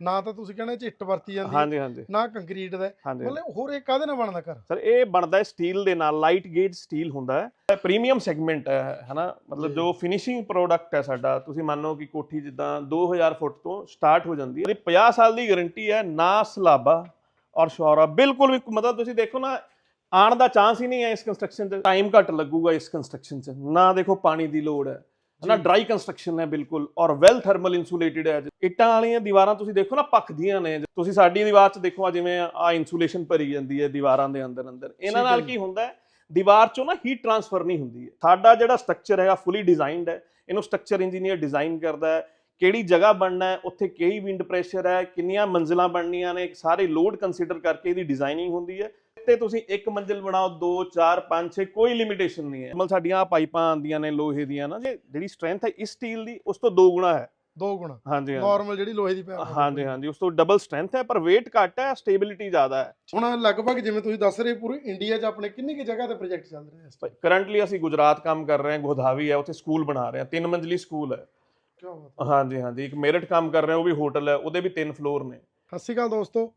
ਨਾ ਤਾਂ ਤੁਸੀਂ ਕਹਿੰਦੇ ਚ ਇੱਟ ਵਰਤੀ ਜਾਂਦੀ ਹੈ, ਹਾਂਜੀ ਹਾਂਜੀ। ਨਾ ਕੰਕਰੀਟ ਦਾ ਮਤਲਬ ਹੋਰ ਇਹ ਕਾਹਦੇ ਨਾਲ ਬਣਦਾ ਘਰ? ਸਰ ਇਹ ਬਣਦਾ ਹੈ ਸਟੀਲ ਦੇ ਨਾਲ ਲਾਈਟ ਗੇਜ ਸਟੀਲ ਹੁੰਦਾ ਹੈ। ਪ੍ਰੀਮੀਅਮ ਸੈਗਮੈਂਟ ਹੈ ਹਨਾ? ਮਤਲਬ ਜੀ। ਫਿਨਿਸ਼ਿੰਗ ਪ੍ਰੋਡਕਟ ਹੈ ਸਾਡਾ ਤੁਸੀਂ ਮੰਨੋ ਕਿ ਕੋਠੀ ਜਿੱਦਾਂ 2000 ਫੁੱਟ ਤੋਂ ਸਟਾਰਟ ਹੋ ਜਾਂਦੀ ਹੈ। ਇਹਦੀ 50 ਸਾਲ ਦੀ ਗਾਰੰਟੀ ਹੈ ਨਾ ਸਲਾਬਾ ਔਰ ਸ਼ੌਰਾ ਬਿਲਕੁਲ ਵੀ ਮਤਲਬ ਤੁਸੀਂ ਦੇਖੋ ਨਾ ਆਣ ਦਾ ਚਾਂਸ ਹੀ ਨਹੀਂ ਹੈ ਇਸ ਕੰਸਟਰਕਸ਼ਨ 'ਚ। ਟਾਈਮ ਘੱਟ ਲੱਗੂਗਾ ਇਸ ਕੰਸਟਰਕਸ਼ਨ 'ਚ। ਨਾ ਦੇਖੋ ਪਾਣੀ ਦੀ ਲੋੜ ਹੈ। ਹਨਾ। ਡਰਾਈ ਕੰਸਟਰਕਸ਼ਨ ਹੈ ਬਿਲਕੁਲ ਔਰ ਵੈਲ ਥਰਮਲ ਇਨਸੂਲੇਟਡ ਹੈ। ਇੱਟਾਂ ਵਾਲੀਆਂ ਦੀਵਾਰਾਂ ਤੁਸੀਂ ਦੇਖੋ ਨਾ ਪੱਕਦੀਆਂ ਨੇ। ਤੁਸੀਂ ਸਾਡੀ ਦੀਵਾਰ 'ਚ ਦੇਖੋ ਆ ਜਿਵੇਂ ਆ ਇਨਸੂਲੇਸ਼ਨ ਭਰੀ ਜਾਂਦੀ ਹੈ ਦੀਵਾਰਾਂ ਦੇ ਅੰਦਰ ਅੰਦਰ। ਇਹਨਾਂ ਨਾਲ। ਕੀ ਹੁੰਦਾ ਹੈ ਦੀਵਾਰ 'ਚੋਂ ਨਾ ਹੀਟ ਟਰਾਂਸਫਰ ਨਹੀਂ ਹੁੰਦੀ ਹੈ। ਸਾਡਾ ਜਿਹੜਾ ਸਟਰਕਚਰ ਹੈਗਾ ਫੁੱਲੀ ਡਿਜ਼ਾਈਨਡ ਹੈ। ਇਹਨੂੰ ਸਟਰਕਚਰ ਇੰਜੀਨੀਅਰ ਡਿਜ਼ਾਈਨ ਕਰਦਾ ਹੈ। ਕਿਹੜੀ ਜਗ੍ਹਾ ਬਣਨਾ ਹੈ ਉੱਥੇ ਕਿਹੜੀ ਵਿੰਡ ਪ੍ਰੈਸ਼ਰ ਹੈ ਕਿੰਨੀਆਂ ਮੰਜ਼ਿਲਾਂ ਬਣਨੀਆਂ ਨੇ ਸਾਰੇ ਲੋਡ ਕੰਸੀਡਰ ਕਰਕੇ ਇਹਦੀ ਡਿਜ਼ਾਈਨਿੰਗ ਹੁੰਦੀ ਹੈ। ਤੇ ਤੁਸੀਂ ਇੱਕ ਮੰਜ਼ਿਲ ਬਣਾਓ 2 4 5 6 ਕੋਈ ਲਿਮਿਟੇਸ਼ਨ ਨਹੀਂ ਹੈ। ਮਤਲਬ ਸਾਡੀਆਂ ਪਾਈਪਾਂ ਆਉਂਦੀਆਂ ਨੇ ਲੋਹੇ ਦੀਆਂ ਨਾ ਜੇ ਜਿਹੜੀ ਸਟਰੈਂਥ ਹੈ ਇਸ ਸਟੀਲ ਦੀ ਉਸ ਤੋਂ ਦੋ ਗੁਣਾ ਹੈ। ਦੋ ਗੁਣਾ। ਹਾਂਜੀ ਨਾਰਮਲ ਜਿਹੜੀ ਲੋਹੇ ਦੀ ਪੈਪ ਹਾਂਜੀ ਹਾਂਜੀ ਉਸ ਤੋਂ ਡਬਲ ਸਟਰੈਂਥ ਹੈ ਪਰ weight ਘੱਟ ਹੈ ਸਟੇਬਿਲਿਟੀ ਜ਼ਿਆਦਾ ਹੈ। ਹੁਣ ਲਗਭਗ ਜਿਵੇਂ ਤੁਸੀਂ ਦੱਸ ਰਹੇ ਪੂਰੀ ਇੰਡੀਆ 'ਚ ਆਪਣੇ ਕਿੰਨੀ ਕਿ ਜਗ੍ਹਾ ਤੇ ਪ੍ਰੋਜੈਕਟ ਚੱਲ ਰਹੇ ਇਸ time? ਕਰੰਟਲੀ ਅਸੀਂ ਗੁਜਰਾਤ ਕੰਮ ਕਰ ਰਹੇ ਹਾਂ ਗੋਧਾਵੀ ਹੈ ਉੱਥੇ ਸਕੂਲ ਬਣਾ ਰਹੇ ਹਾਂ ਤਿੰਨ ਮੰਜ਼ਲੀ ਸਕੂਲ ਹੈ। ਕਿਆ ਬਾਤ ਹੈ। ਹਾਂਜੀ ਹਾਂਜੀ ਇੱਕ ਮੇਰਠ ਕੰਮ ਕਰ ਰਹੇ ਹਾਂ ਉਹ ਵੀ ਹੋਟਲ ਹੈ ਉਹਦੇ ਵੀ ਤਿੰਨ ਫਲੋਰ ਨੇ। ਸਤਿ ਸ਼੍ਰੀ ਅਕਾਲ ਦੋਸਤੋ।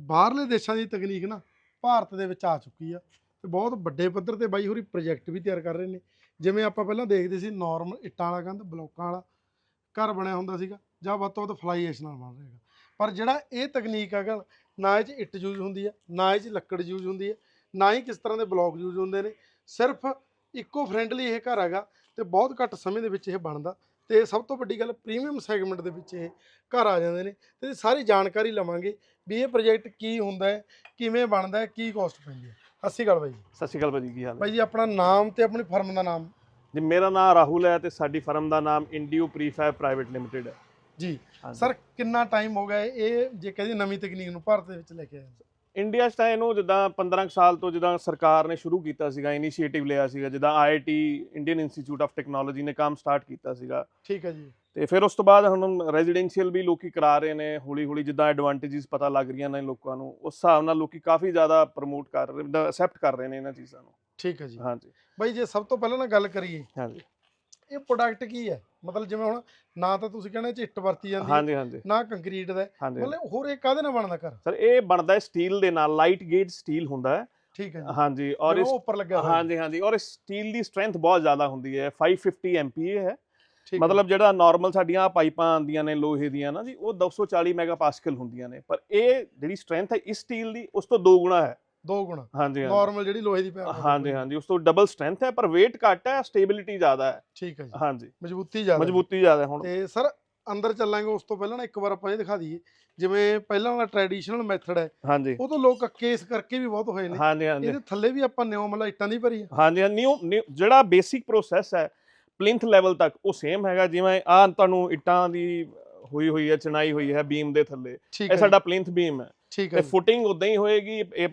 ਬਾਹਰਲੇ ਦੇਸ਼ਾਂ ਦੀ ਤਕਨੀਕ ਨਾ ਭਾਰਤ ਦੇ ਵਿੱਚ ਆ ਚੁੱਕੀ ਆ ਤੇ ਬਹੁਤ ਵੱਡੇ ਪੱਧਰ ਤੇ ਬਾਈ ਹੋਰੀ ਪ੍ਰੋਜੈਕਟ ਵੀ ਤਿਆਰ ਕਰ ਰਹੇ ਨੇ। ਜਿਵੇਂ ਆਪਾਂ ਪਹਿਲਾਂ ਦੇਖਦੇ ਸੀ ਨਾਰਮਲ ਇੱਟਾਂ ਵਾਲਾ ਕੰਧ, ਬਲੋਕਾਂ ਵਾਲਾ ਘਰ ਬਣਿਆ ਹੁੰਦਾ ਸੀਗਾ ਜਾਂ ਵੱਧ ਤੋਂ ਵੱਧ ਫਲਾਈਏਸ਼ਨ ਨਾਲ ਬਣ ਰਿਹਾ ਪਰ ਜਿਹੜਾ ਇਹ ਤਕਨੀਕ ਹੈਗਾ ਨਾ ਇਹ 'ਚ ਇੱਟ ਯੂਜ਼ ਹੁੰਦੀ ਹੈ ਨਾ ਇਹ 'ਚ ਲੱਕੜ ਯੂਜ਼ ਹੁੰਦੀ ਹੈ ਨਾ ਹੀ ਕਿਸ ਤਰ੍ਹਾਂ ਦੇ ਬਲੌਕ ਯੂਜ਼ ਹੁੰਦੇ ਨੇ। ਸਿਰਫ ਇਕੋ ਫ੍ਰੈਂਡਲੀ ਇਹ ਘਰ ਹੈਗਾ ਤੇ ਬਹੁਤ ਘੱਟ ਸਮੇਂ ਦੇ ਵਿੱਚ ਇਹ ਬਣਦਾ। ਤੇ ਸਭ ਤੋਂ ਵੱਡੀ ਗੱਲ ਪ੍ਰੀਮੀਅਮ ਸੈਗਮੈਂਟ ਦੇ ਵਿੱਚ ਇਹ ਘਰ ਆ ਜਾਂਦੇ ਨੇ ਤੇ ਸਾਰੀ ਜਾਣਕਾਰੀ ਲਵਾਂਗੇ ਵੀ ਇਹ ਪ੍ਰੋਜੈਕਟ ਕੀ ਹੁੰਦਾ ਹੈ ਕਿਵੇਂ ਬਣਦਾ ਹੈ ਕੀ ਕਾਸਟ ਪੈਂਦੀ ਹੈ। ਸਤਿ ਸ਼੍ਰੀ ਅਕਾਲ ਬਾਈ ਜੀ। ਸਤਿ ਸ਼੍ਰੀ ਅਕਾਲ ਭਾਜੀ ਕੀ ਹਾਲ ਹੈ? ਬਾਈ ਜੀ ਆਪਣਾ ਨਾਮ ਤੇ ਆਪਣੀ ਫਰਮ ਦਾ ਨਾਮ। ਜੀ ਮੇਰਾ ਨਾਮ ਰਾਹੁਲ ਹੈ ਤੇ ਸਾਡੀ ਫਰਮ ਦਾ ਨਾਮ ਇੰਡੀਓ ਪ੍ਰੀਫੈਬ ਪ੍ਰਾਈਵੇਟ ਲਿਮਟਿਡ ਹੈ। ਜੀ। ਸਰ ਕਿੰਨਾ ਟਾਈਮ ਹੋ ਗਿਆ ਇਹ ਜੇ ਕਹਿੰਦੇ ਨਵੀਂ ਤਕਨੀਕ ਨੂੰ ਭਾਰਤ ਦੇ ਵਿੱਚ ਲੈ ਕੇ ਆਏ ਇੰਡੀਆ 'ਚ ਤਾਂ ਇਹਨੂੰ ਜਿੱਦਾਂ 15 ਕੁ ਸਾਲ ਤੋਂ ਜਿੱਦਾਂ ਸਰਕਾਰ ਨੇ ਸ਼ੁਰੂ ਕੀਤਾ ਸੀਗਾ ਇਨੀਸ਼ੀਏਟਿਵ ਲਿਆ ਸੀਗਾ ਜਿੱਦਾਂ IIT Indian institute of technology ਨੇ ਕੰਮ ਸਟਾਰਟ ਕੀਤਾ ਸੀਗਾ। ਠੀਕ ਹੈ ਜੀ। ਤੇ ਫਿਰ ਉਸ ਤੋਂ ਬਾਅਦ ਹੁਣ ਰੈਜ਼ੀਡੈਂਸ਼ੀਅਲ ਵੀ ਲੋਕੀ ਕਰਾ ਰਹੇ ਨੇ ਹੌਲੀ ਹੌਲੀ ਜਿੱਦਾਂ ਐਡਵਾਂਟੇजेस ਪਤਾ ਲੱਗ ਰਹੀਆਂ ਨੇ ਲੋਕਾਂ ਨੂੰ ਉਸ ਹਿਸਾਬ ਨਾਲ ਲੋਕੀ ਕਾਫੀ ਜ਼ਿਆਦਾ ਪ੍ਰਮੋਟ ਕਰ ਰਹੇ ਅਸੈਪਟ ਕਰ ਰਹੇ ਨੇ ਇਹਨਾਂ ਚੀਜ਼ਾਂ ਨੂੰ। ਠੀਕ ਹੈ ਜੀ। ਹਾਂਜੀ। ਬਾਈ ਜੇ ਸਭ ਤੋਂ ਪਹਿਲਾਂ ਨਾ ਗੱਲ ਕਰੀਏ ਹਾਂਜੀ। ਇਹ ਪ੍ਰੋਡਕਟ ਕੀ ਹੈ? ਮਤਲਬ ਜਿਵੇਂ ਹੁਣ ਨਾ ਤਾਂ ਤੁਸੀਂ ਕਹਿੰਦੇ ਚ ਇੱਟ ਵਰਤੀ ਜਾਂਦੀ ਹੈ, ਹਾਂਜੀ ਹਾਂਜੀ। ਨਾ ਕੰਕਰੀਟ ਦਾ ਮਤਲਬ ਹੋਰ ਇਹ ਕਾਹਦੇ ਨਾਲ ਬਣਦਾ ਘਰ? ਸਰ ਇਹ ਬਣਦਾ ਹੈ ਸਟੀਲ ਦੇ ਨਾਲ ਲਾਈਟ ਗੇਜ ਸਟੀਲ ਹੁੰਦਾ ਹੈ। ਠੀਕ ਹੈ ਹਾਂਜੀ ਔਰ ਇਸ ਉੱਪਰ ਹੋਇਆ। ਹਾਂਜੀ ਹਾਂਜੀ ਔਰ ਇਸ ਸਟੀਲ ਦੀ ਸਟਰੈਂਥ ਬਹੁਤ ਜ਼ਿਆਦਾ ਹੁੰਦੀ ਹੈ। 550 MPa ਹੈ। ਮਤਲਬ ਜਿਹੜਾ ਨਾਰਮਲ ਸਾਡੀਆਂ ਪਾਈਪਾਂ ਆਉਂਦੀਆਂ ਨੇ ਲੋਹੇ ਦੀਆਂ ਨਾ ਜੀ ਉਹ 240 ਮੈਗਾਪਾਸਕਲ ਹੁੰਦੀਆਂ ਨੇ। ਪਰ ਇਹ ਜਿਹੜੀ ਸਟਰੈਂਥ ਹੈ ਇਸ ਸਟੀਲ ਦੀ ਉਸ ਤੋਂ ਦੋ ਗੁਣਾ ਹੈ। ਦੋ ਗੁਣਾ। ਹਾਂਜੀ ਹਾਂਜੀ। ਨਾਰਮਲ ਜਿਹੜੀ ਲੋਹੇ ਦੀ ਪੈਪ ਹਾਂਜੀ ਹਾਂਜੀ ਉਸ ਤੋਂ ਡਬਲ ਸਟਰੈਂਥ ਹੈ ਪਰ weight ਘੱਟ ਹੈ ਸਟੇਬਿਲਿਟੀ ਜ਼ਿਆਦਾ ਹੈ। ਠੀਕ ਹੈ ਜੀ। ਹਾਂਜੀ। ਮਜ਼ਬੂਤੀ ਜ਼ਿਆਦਾ ਮਜ਼ਬੂਤੀ ਜ਼ਿਆਦਾ ਹੈ ਹੁਣ। ਤੇ ਸਰ ਅੰਦਰ ਚੱਲਾਂਗੇ ਉਸ ਤੋਂ ਪਹਿਲਾਂ ਨਾ ਇੱਕ ਵਾਰ ਆਪਾਂ ਇਹ ਦਿਖਾ ਦਈਏ। ਜਿਵੇਂ ਪਹਿਲਾਂ ਵਾਲਾ ਟ੍ਰੈਡੀਸ਼ਨਲ ਮੈਥਡ ਹੈ ਹਾਂਜੀ। ਉਹ ਤੋਂ ਲੋਕ ਕੇਸ ਕਰਕੇ ਵੀ ਬਹੁਤ ਹੋਏ ਨੇ। ਹਾਂਜੀ ਹਾਂਜੀ। ਇਹਦੇ ਥੱਲੇ ਵੀ ਆਪਾਂ ਨਿਉ ਮਤਲਬ ਇੱਟਾਂ ਦੀ ਭਰੀ ਹੈ ਹਾਂਜੀ ਨਿਊ ਜਿਹੜਾ ਬੇਸਿਕ ਪ੍ਰੋਸੈਸ ਹੈ ਪਲਿੰਥ ਲੈਵਲ ਤੱਕ ਉਹ ਸੇਮ ਹੈਗਾ। ਜਿਵੇਂ ਆ ਤੁਹਾਨੂੰ ਇੱਟਾਂ ਦੀ ਹੋਈ ਹੋਈ ਹੈ ਚਣਾਈ ਹੋਈ ਹੈ ਬੀਮ ਦੇ ਥੱਲੇ। ਇਹ ਸਾਡਾ ਪਲਿੰਥ ਬੀਮ ਹੈ। ਠੀਕ ਹੈ। ਫੁੱਟਿੰਗ ਉਦਾਂ ਹੀ ਹੋਏਗੀ ਇਹ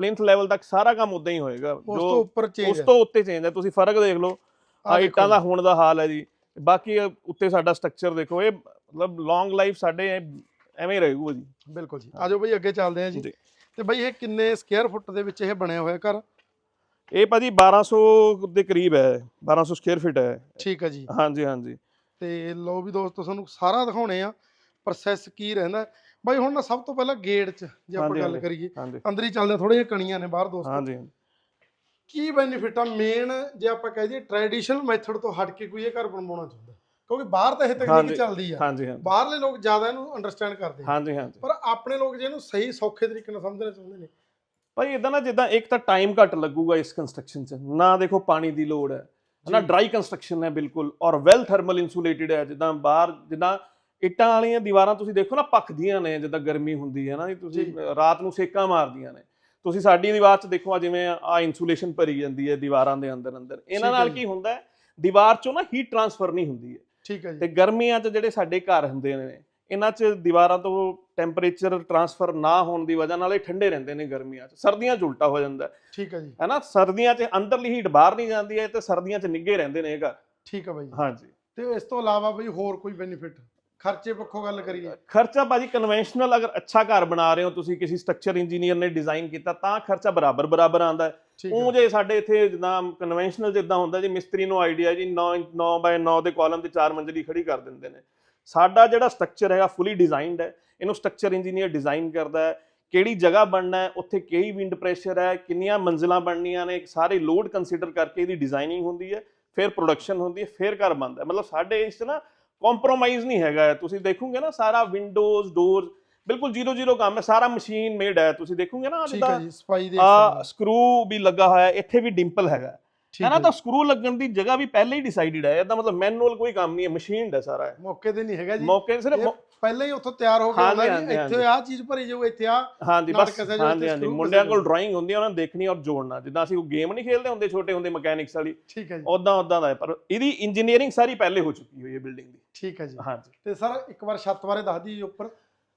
ਪਲਿੰਥ ਲੈਵਲ ਤੱਕ ਸਾਰਾ ਕੰਮ ਉਦਾਂ ਹੀ ਹੋਏਗਾ। ਉਸ ਤੋਂ ਉੱਪਰ ਉਸ ਚੇਂਜ ਤੋਂ ਉੱਤੇ ਚੇਂਜ ਹੈ। ਤੁਸੀਂ ਫ਼ਰਕ ਦੇਖ ਲਓ। ਆ ਇੱਟਾਂ ਦਾ। ਹੁਣ ਦਾ ਹਾਲ ਹੈ ਜੀ। ਬਾਕੀ ਉੱਤੇ ਸਾਡਾ ਸਟਰਕਚਰ ਦੇਖੋ ਇਹ ਮਤਲਬ ਲੌਂਗ ਲਾਈਫ ਸਾਡੇ ਐਵੇਂ ਹੀ ਰਹੂਗਾ ਜੀ। ਬਿਲਕੁਲ ਜੀ। ਆਜੋ ਬਈ ਅੱਗੇ ਚੱਲਦੇ ਹਾਂ ਜੀ। ਤੇ ਬਈ ਇਹ ਕਿੰਨੇ ਸਕੁਅਰ ਫੁੱਟ ਦੇ ਵਿੱਚ ਇਹ ਬਣਿਆ ਹੋਇਆ ਘਰ? ਇਹ ਭਾਜੀ 1200 ਦੇ ਕਰੀਬ ਹੈ। 1200 ਸਕੁਅਰ ਫੀਟ ਹੈ। ਠੀਕ ਹੈ ਜੀ। ਹਾਂਜੀ ਹਾਂਜੀ। ਤੇ ਲੋ ਵੀ ਦੋਸਤੋ ਤੁਹਾਨੂੰ ਸਾਰਾ ਦਿਖਾਉਣੇ ਆ। ਪ੍ਰੋਸੈਸ ਕੀ ਰਹਿੰਦਾ। ਬਾਈ ਹੁਣ ਨਾ ਸਭ ਤੋਂ ਪਹਿਲਾਂ ਗੇਟ 'ਚ ਜੇ ਆਪਾਂ ਗੱਲ। ਕਰੀਏ ਅੰਦਰ ਹੀ ਚੱਲਦੇ ਥੋੜੀਆਂ ਕਣੀਆਂ ਨੇ ਬਾਹਰ ਦੋਸਤੋ। ਹਾਂਜੀ। ਕੀ ਬੈਨੀਫਿਟ ਆ? ਮੇਨ ਜੇ ਆਪਾਂ ਕਹਿ ਦਈਏ ਟ੍ਰੈਡੀਸ਼ਨਲ ਮੈਥਡ ਤੋਂ ਹਟ ਕੇ ਕੋਈ ਇਹ ਘਰ ਬਣਵਾਉਣਾ ਚਾਹੁੰਦਾ। ਕਿਉਂਕਿ ਬਾਹਰ ਤਾਂ ਇਹ ਤਕਨੀਕ ਚੱਲਦੀ ਆ। ਬਾਹਰਲੇ ਲੋਕ ਜ਼ਿਆਦਾ ਇਹਨੂੰ ਅੰਡਰਸਟੈਂਡ ਕਰਦੇ ਆ। ਹਾਂਜੀ ਹਾਂਜੀ। ਪਰ ਆਪਣੇ ਲੋਕ ਜੇ ਇਹਨੂੰ ਸਹੀ ਸੌਖੇ ਤਰੀਕੇ ਨਾਲ ਸਮਝਣਾ ਚਾਹੁੰਦੇ ਨੇ। ਭਾਈ ਇਦਾਂ ਨਾ ਜਿੱਦਾਂ ਇੱਕ ਤਾਂ ਟਾਈਮ ਘੱਟ ਲੱਗੂਗਾ ਇਸ ਕੰਸਟਰਕਸ਼ਨ 'ਚ। ਨਾ ਦੇਖੋ ਪਾਣੀ ਦੀ ਲੋੜ ਹੈ। ਹਨਾ ਜੀ। ਡਰਾਈ ਕੰਸਟਰਕਸ਼ਨ ਹੈ ਬਿਲਕੁਲ। ਔਰ ਵੈਲ ਥਰਮਲ ਇਨਸੂਲੇਟਡ ਹੈ। ਜਿੱਦਾਂ ਬਾਹਰ ਜਿੱਦਾਂ ਇੱਟਾਂ ਵਾਲੀਆਂ ਦੀਵਾਰਾਂ ਤੁਸੀਂ ਦੇਖੋ ਨਾ ਪੱਕਦੀਆਂ ਨੇ ਜਿੱਦਾਂ ਗਰਮੀ ਹੁੰਦੀ ਹੈ ਨਾ ਜੀ ਤੁਸੀਂ। ਰਾਤ ਨੂੰ ਸੇਕਾਂ ਮਾਰਦੀਆਂ ਨੇ। ਤੁਸੀਂ ਸਾਡੀ ਦੀਵਾਰ 'ਚ ਦੇਖੋ ਆ ਜਿਵੇਂ ਆ ਇਨਸੂਲੇਸ਼ਨ ਭਰੀ ਜਾਂਦੀ ਹੈ ਦੀਵਾਰਾਂ ਦੇ ਅੰਦਰ ਅੰਦਰ ਇਹਨਾਂ ਹੈ ਨਾਲ। ਕੀ ਹੁੰਦਾ ਹੈ? ਦੀਵਾਰ 'ਚੋਂ ਨਾ ਹੀਟ ਟਰਾਂਸਫਰ ਨਹੀਂ ਹੁੰਦੀ ਹੈ। ਠੀਕ ਹੈ ਤੇ ਜੀ ਗਰਮੀਆਂ 'ਚ ਜਿਹੜੇ ਸਾਡੇ ਘਰ ਹੁੰਦੇ ਨੇ ਇਹਨਾਂ 'ਚ ਦੀਵਾਰਾਂ ਤੋਂ ਟੈਂਪਰੇਚਰ ਟਰਾਂਸਫਰ ਨਾ ਹੋਣ ਦੀ ਵਜ੍ਹਾ ਨਾਲ ਇਹ ਠੰਡੇ ਰਹਿੰਦੇ ਨੇ ਗਰਮੀਆਂ 'ਚ। ਸਰਦੀਆਂ 'ਚ ਉਲਟਾ ਹੋ ਜਾਂਦਾ ਹੈ। ਠੀਕ ਹੈ ਜੀ। ਹੈਨਾ ਸਰਦੀਆਂ 'ਚ ਅੰਦਰਲੀ ਹੀਟ ਬਾਹਰ ਨਹੀਂ ਜਾਂਦੀ ਹੈ ਤੇ ਸਰਦੀਆਂ 'ਚ ਨਿੱਗੇ ਰਹਿੰਦੇ ਨੇ ਇਹ ਘਰ। ਠੀਕ ਹੈ ਬਾਈ। ਹਾਂਜੀ। ਤੇ ਇਸ ਤੋਂ ਇਲਾਵਾ ਬਈ ਹੋਰ ਕੋਈ ਬੈਨੀਫਿਟ ਖਰਚੇ ਪੱਖੋਂ ਗੱਲ ਕਰੀਏ। ਖਰਚਾ ਭਾਜੀ ਕਨਵੈਨਸ਼ਨਲ ਅਗਰ ਅੱਛਾ ਘਰ ਬਣਾ ਰਹੇ ਹੋ ਤੁਸੀਂ ਕਿਸੇ ਸਟਰਕਚਰ ਇੰਜੀਨੀਅਰ ਨੇ ਡਿਜ਼ਾਈਨ ਕੀਤਾ ਤਾਂ ਖਰਚਾ ਬਰਾਬਰ ਬਰਾਬਰ ਆਉਂਦਾ ਹੈ। ਉਹ ਜੇ ਸਾਡੇ ਇੱਥੇ ਜਿੱਦਾਂ ਕਨਵੈਨਸ਼ਨਲ ਜਿੱਦਾਂ ਹੁੰਦਾ ਜੀ ਮਿਸਤਰੀ ਨੂੰ ਆਈਡੀਆ ਜੀ 9 9 ਬਾਏ 9 ਦੇ ਕਾਲਮ ਤੇ ਚਾਰ ਮੰਜ਼ਲੀ ਖੜੀ ਕਰ ਦਿੰਦੇ ਨੇ। ਸਾਡਾ ਜਿਹੜਾ ਸਟਰਕਚਰ ਹੈਗਾ ਫੁੱਲੀ ਡਿਜ਼ਾਈਨਡ ਹੈ ਇਹਨੂੰ ਸਟਰਕਚਰ ਇੰਜੀਨੀਅਰ ਡਿਜ਼ਾਈਨ ਕਰਦਾ ਹੈ। ਕਿਹੜੀ ਜਗ੍ਹਾ ਬਣਨਾ ਹੈ ਉੱਥੇ ਕਿਹੜੀ ਵਿੰਡ ਪ੍ਰੈਸ਼ਰ ਹੈ ਕਿੰਨੀਆਂ ਮੰਜ਼ਿਲਾਂ ਬਣਨੀਆਂ ਨੇ ਸਾਰੇ ਲੋਡ ਕੰਸੀਡਰ ਕਰਕੇ ਇਹਦੀ ਡਿਜ਼ਾਈਨਿੰਗ ਹੁੰਦੀ ਹੈ ਫਿਰ ਪ੍ਰੋਡਕਸ਼ਨ ਹੁੰਦੀ ਹੈ ਫਿਰ ਘਰ ਬਣਦਾ ਮਤਲਬ ਸਾਡੇ ਇਸ ਨਾ ਕੰਪਰੋਮਾਈਜ਼ ਨਹੀਂ ਹੈਗਾ। ਤੁਸੀਂ ਦੇਖੋਗੇ ਨਾ ਸਾਰਾ ਵਿੰਡੋਜ਼ ਡੋਰਸ ਬਿਲਕੁਲ ਜ਼ੀਰੋ ਜ਼ੀਰੋ ਕੰਮ ਹੈ। ਸਾਰਾ ਮਸ਼ੀਨ ਮੇਡ ਹੈ। ਤੁਸੀਂ ਦੇਖੋਗੇ ਨਾ ਠੀਕ ਹੈ ਜਿੱਦਾਂ ਜੀ ਸਫ਼ਾਈ ਦੇ ਸਕਰੂ ਵੀ ਲੱਗਾ ਹੋਇਆ ਇੱਥੇ ਵੀ ਡਿੰਪਲ ਹੈਗਾ ਠੀਕ ਹੈ ਨਾ ਹੈ ਤਾਂ ਸਕਰੂ ਲੱਗਣ ਦੀ ਜਗ੍ਹਾ ਵੀ ਪਹਿਲਾਂ ਹੀ ਡਿਸਾਈਡਡ ਹੈ। ਇਹਦਾ ਮਤਲਬ ਮੈਨੂਅਲ ਕੋਈ ਕੰਮ ਨਹੀਂ ਹੈ ਮਸ਼ੀਨਡ ਹੈ ਸਾਰਾ ਇਹ। ਮੌਕੇ ਤੇ ਨਹੀਂ ਹੈਗਾ ਜੀ। ਮੌਕੇ ਸਿਰਫ ਇਹ ਪਹਿਲਾਂ ਹੀ ਉੱਥੋਂ ਤਿਆਰ ਹੋ ਕੇ ਹਾਂਜੀ, ਆਉਂਦਾ ਹਾਂਜੀ, ਜੀ। ਇੱਥੇ ਆਹ ਚੀਜ਼ ਭਰੀ ਜਾਊ ਇੱਥੇ ਆ ਹਾਂਜੀ ਬਸ ਕਿਸੇ ਹਾਂਜੀ ਹਾਂਜੀ। screw ਮੁੰਡਿਆਂ ਕਿਸੇ ਕੋਲ ਡਰਾਇੰਗ ਹੁੰਦੀ ਹੈ ਉਹਨਾਂ ਨੂੰ ਦੇਖਣੀ ਔਰ ਜੋੜਨਾ। ਜਿੱਦਾਂ ਅਸੀਂ ਉਹ ਗੇਮ ਨਹੀਂ ਖੇਡਦੇ ਹੁੰਦੇ ਛੋਟੇ ਹੁੰਦੇ ਮਕੈਨਿਕਸ ਵਾਲੀ। ਠੀਕ ਹੈ ਜੀ। ਉਦਾਂ ਉਦਾਂ ਦਾ ਹੈ। ਪਰ ਇਹਦੀ ਇੰਜੀਨੀਅਰਿੰਗ ਸਾਰੀ ਪਹਿਲੇ ਹੋ ਚੁੱਕੀ ਹੋਈ ਹੈ ਬਿਲਡਿੰਗ ਦੀ। ਠੀਕ ਹੈ ਜੀ। ਹਾਂਜੀ। ਤੇ ਸਰ ਇੱਕ ਵਾਰ ਛੱਤ ਬਾਰੇ ਦੱਸ ਦਈਏ ਉੱਪਰ।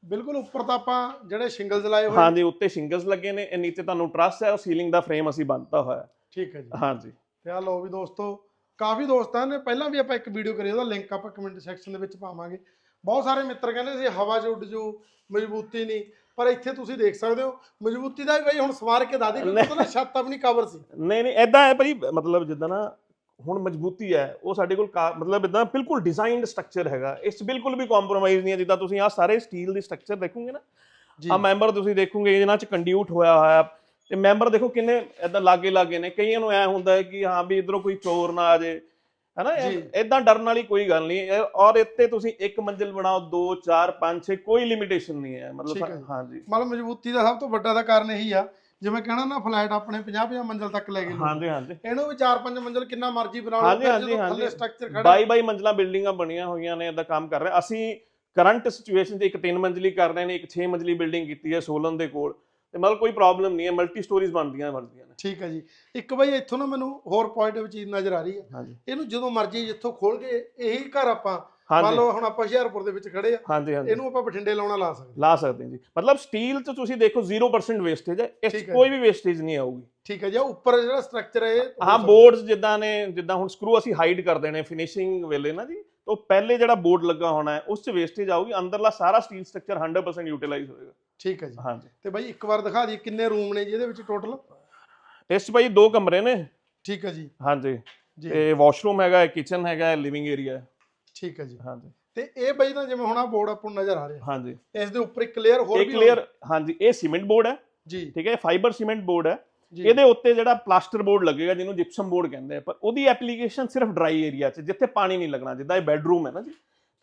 ਬਿਲਕੁਲ ਉੱਪਰ ਤਾਂ ਆਪਾਂ ਜਿਹੜੇ ਸ਼ਿੰਗਲਸ ਲਾਏ ਹੋਏ ਹਾਂਜੀ ਉੱਤੇ ਸ਼ਿੰਗਲਸ ਲੱਗੇ ਨੇ। ਇਹ ਨੀਚੇ ਤੁਹਾਨੂੰ ਟਰਸ ਹੈ ਉਹ ਸੀਲਿੰਗ ਦਾ ਫਰੇਮ ਅਸੀਂ ਬੰਨਤਾ ਹੋਇਆ। ਹੈ ਠੀਕ ਹੈ ਜੀ। ਹਾਂਜੀ। ਤੇ ਆ ਲਓ ਵੀ ਦੋਸਤੋ ਕਾਫੀ ਦੋਸਤਾਂ ਨੇ ਪਹਿਲਾਂ ਵੀ ਆਪਾਂ ਇੱਕ ਵੀਡੀਓ ਕਰੀ ਉਹਦਾ ਲਿੰਕ ਆਪਾਂ ਕਮੈਂਟ ਸੈਕਸ਼ਨ ਦੇ ਵਿੱਚ ਪਾਵਾਂਗੇ। ਬਹੁਤ ਸਾਰੇ ਮਿੱਤਰ ਕਹਿੰਦੇ ਸੀ ਹਵਾ 'ਚ ਉੱਡ ਜੂ ਮਜ਼ਬੂਤੀ ਨਹੀਂ। ਪਰ ਇੱਥੇ ਤੁਸੀਂ ਦੇਖ ਸਕਦੇ ਹੋ ਮਜ਼ਬੂਤੀ ਦਾ ਵੀ ਬਈ ਹੁਣ ਸਵਾਰ ਕੇ ਦੱਸ ਦੇ ਕਿਉਂਕਿ ਨਾ ਛੱਤ ਆਪਣੀ ਕਵਰ ਸੀ। ਨਹੀਂ ਨਹੀਂ ਐਦਾਂ ਹੈ ਭਾਈ ਮਤਲਬ ਜਿੱਦਾਂ ਨਾ ਹੁਣ ਮਜ਼ਬੂਤੀ ਹੈ ਉਹ ਸਾਡੇ ਕੋਲ ਮਤਲਬ ਇਦਾਂ ਬਿਲਕੁਲ ਡਿਜ਼ਾਈਨਡ ਸਟਰਕਚਰ ਹੈਗਾ। ਇਸ ਬਿਲਕੁਲ ਵੀ ਕੰਪਰੋਮਾਈਜ਼ ਨਹੀਂ ਹੈ ਜਿੱਦਾਂ ਤੁਸੀਂ ਆ ਸਾਰੇ ਸਟੀਲ ਦੀ ਸਟਰਕਚਰ ਦੇਖੋਗੇ ਨਾ। ਆ ਮੈਂਬਰ ਤੁਸੀਂ ਦੇਖੋਗੇ ਇਹਨਾਂ 'ਚ ਕੰਡਿਊਟ ਹੋਇਆ ਹੋਇਆ ਤੇ ਮੈਂਬਰ ਦੇਖੋ ਕਿੰਨੇ ਐਦਾਂ ਲਾਗੇ ਲਾਗੇ ਨੇ ਕਈਆਂ ਨੂੰ ਐ ਹੁੰਦਾ ਹੈ ਕਿ ਹਾਂ ਵੀ ਇਧਰੋਂ ਕੋਈ ਚੋਰ ਨਾ ਆ ਜੇ ਹੈਨਾ। ਐਦਾਂ ਡਰਨ ਵਾਲੀ ਕੋਈ ਗੱਲ ਨਹੀਂ ਹੈ ਔਰ ਇੱਥੇ ਤੁਸੀਂ ਇੱਕ ਮੰਜ਼ਿਲ ਬਣਾਓ 2 4 5 6 ਕੋਈ ਲਿਮਿਟੇਸ਼ਨ ਨਹੀਂ ਹੈ ਮਤਲਬ ਹੈ ਜੀ। ਹਾਂਜੀ ਮਤਲਬ ਮਜ਼ਬੂਤੀ ਦਾ ਸਭ ਤੋਂ ਵੱਡਾ ਦਾ ਕਾਰਨ ਇਹੀ ਆ ਜਿਵੇਂ ਕਹਿਣਾ ਨਾ ਫਲੈਟ ਆਪਣੇ 50 50 ਮੰਜ਼ਲ ਤੱਕ ਲੈ ਗਏ। ਹਾਂਜੀ ਹਾਂਜੀ ਇਹਨੂੰ ਵੀ 4-5 ਮੰਜ਼ਲ ਕਿੰਨਾ ਮਰਜ਼ੀ ਬਣਾ ਲਓ ਹਾਂਜੀ। ਥੱਲੇ ਸਟਰਕਚਰ ਖੜਾ ਬਾਈ ਬਾਈ ਮੰਜ਼ਲਾਂ ਬਿਲਡਿੰਗਾਂ ਬਣੀਆਂ ਹੋਈਆਂ ਨੇ ਇਹਦਾ ਕੰਮ ਕਰ ਰਹੇ ਅਸੀਂ ਕਰੰਟ ਸਿਚੁਏਸ਼ਨ 'ਚ ਇੱਕ ਤਿੰਨ ਮੰਜ਼ਲੀ ਕਰ ਰਹੇ ਨੇ ਇੱਕ 6 ਮੰਜ਼ਲੀ ਬਿਲਡਿੰਗ ਕੀਤੀ ਹੈ ਸੋਲਨ ਦੇ ਕੋਲ ਤੇ ਮਤਲਬ ਕੋਈ ਪ੍ਰੋਬਲਮ ਨਹੀਂ ਹੈ ਮਲਟੀ ਸਟੋਰੀਜ਼ ਬਣਦੀਆਂ ਬਣਦੀਆਂ ਨੇ। ਠੀਕ ਹੈ ਜੀ। ਇੱਕ ਬਈ ਇੱਥੋਂ ਨਾ ਮੈਨੂੰ ਹੋਰ ਪੋਜ਼ਿਟਿਵ ਚੀਜ਼ ਨਜ਼ਰ ਆ ਰਹੀ ਹੈ। ਇਹਨੂੰ ਜਦੋਂ ਮਰਜ਼ੀ ਜਿੱਥੋਂ ਖੋਲ ਕੇ ਇਹੀ ਘਰ ਆਪਾਂ ਮੰਨ ਲਓ ਹੁਣ ਆਪਾਂ ਹੁਸ਼ਿਆਰਪੁਰ ਦੇ ਵਿੱਚ ਖੜੇ ਆ ਹਾਂਜੀ ਹਾਂਜੀ। ਇਹਨੂੰ ਆਪਾਂ ਬਠਿੰਡੇ ਲਾਉਣਾ ਲਾ ਸਕਦੇ ਲਾ ਸਕਦੇ ਜੀ। ਮਤਲਬ ਸਟੀਲ 'ਚ ਤੁਸੀਂ ਦੇਖੋ 0% ਵੇਸਟੇਜ ਹੈ। ਇਸ। ਕੋਈ ਵੀ ਵੇਸਟੇਜ ਨਹੀਂ ਆਊਗੀ। ਠੀਕ ਹੈ ਜੀ ਉੱਪਰ ਜਿਹੜਾ ਸਟਰਕਚਰ ਹੈ ਇਹ ਹੋ। ਬੋਰਡਸ ਜਿੱਦਾਂ ਨੇ ਜਿੱਦਾਂ ਹੁਣ ਸਕਰੂ ਅਸੀਂ ਹਾਈਡ ਕਰਦੇ ਨੇ ਫਿਨਿਸ਼ਿੰਗ ਵੇਲੇ ਨਾ ਜੀ ਤੋਂ ਪਹਿਲੇ ਜਿਹੜਾ ਬੋਰਡ ਲੱਗਾ ਹੋਣਾ ਹੈ ਉਸ 'ਚ ਵੇਸਟੇਜ ਆਊਗੀ। ਅੰਦਰਲਾ ਸਾਰਾ ਸਟੀਲ ਸਟਰਕਚਰ 100% ਯੂਟਿਲਾਈਜ਼ ਹੋਏਗਾ। ਠੀਕ ਹੈ ਜੀ। ਹਾਂਜੀ। ਤੇ ਬਾਈ ਇੱਕ ਵਾਰ ਦਿਖਾ ਦਈਏ ਕਿੰਨੇ ਰੂਮ ਨੇ ਜੀ ਇਹਦੇ ਵਿੱਚ ਟੋਟਲ ਇਸ 'ਚ ਭਾਈ ਦੋ ਕਮਰੇ ਨੇ। ਠੀਕ ਹੈ ਜੀ। ਹਾਂਜੀ। ਜੀ। ਤੇ ਵਾਸ਼ਰੂਮ ਹੈਗਾ ਕਿਚਨ ਹੈਗਾ ਲਿਵਿੰਗ ਏਰੀਆ ਠੀਕ ਹੈ ਜੀ। ਹਾਂਜੀ। ਤੇ ਇਹ ਬਾਈ ਤਾਂ ਜਿਵੇਂ ਹੁਣ ਆ ਬੋਰਡ ਆਪਾਂ ਨੂੰ ਨਜ਼ਰ ਆ ਰਿਹਾ। ਹਾਂਜੀ। ਇਸ ਦੇ ਉੱਪਰ ਇੱਕ ਲੇਅਰ ਹੋਰ ਇੱਕ ਵੀ ਲੇਅਰ ਹਾਂਜੀ ਇਹ ਸੀਮੈਂਟ ਬੋਰਡ ਹੈ। ਜੀ। ਠੀਕ ਹੈ ਫਾਈਬਰ ਸੀਮੈਂਟ ਬੋਰਡ ਹੈ। ਜੀ। ਇਹਦੇ ਉੱਤੇ ਜਿਹੜਾ ਪਲਾਸਟਰ ਬੋਰਡ ਲੱਗੇਗਾ ਜਿਹਨੂੰ ਜਿਪਸਮ ਬੋਰਡ ਕਹਿੰਦੇ ਆ ਪਰ ਉਹਦੀ ਐਪਲੀਕੇਸ਼ਨ ਸਿਰਫ ਡਰਾਈ ਏਰੀਆ 'ਚ ਜਿੱਥੇ ਪਾਣੀ ਨਹੀਂ ਲੱਗਣਾ ਜਿੱਦਾਂ ਇਹ ਬੈੱਡਰੂਮ ਹੈ ਨਾ ਜੀ।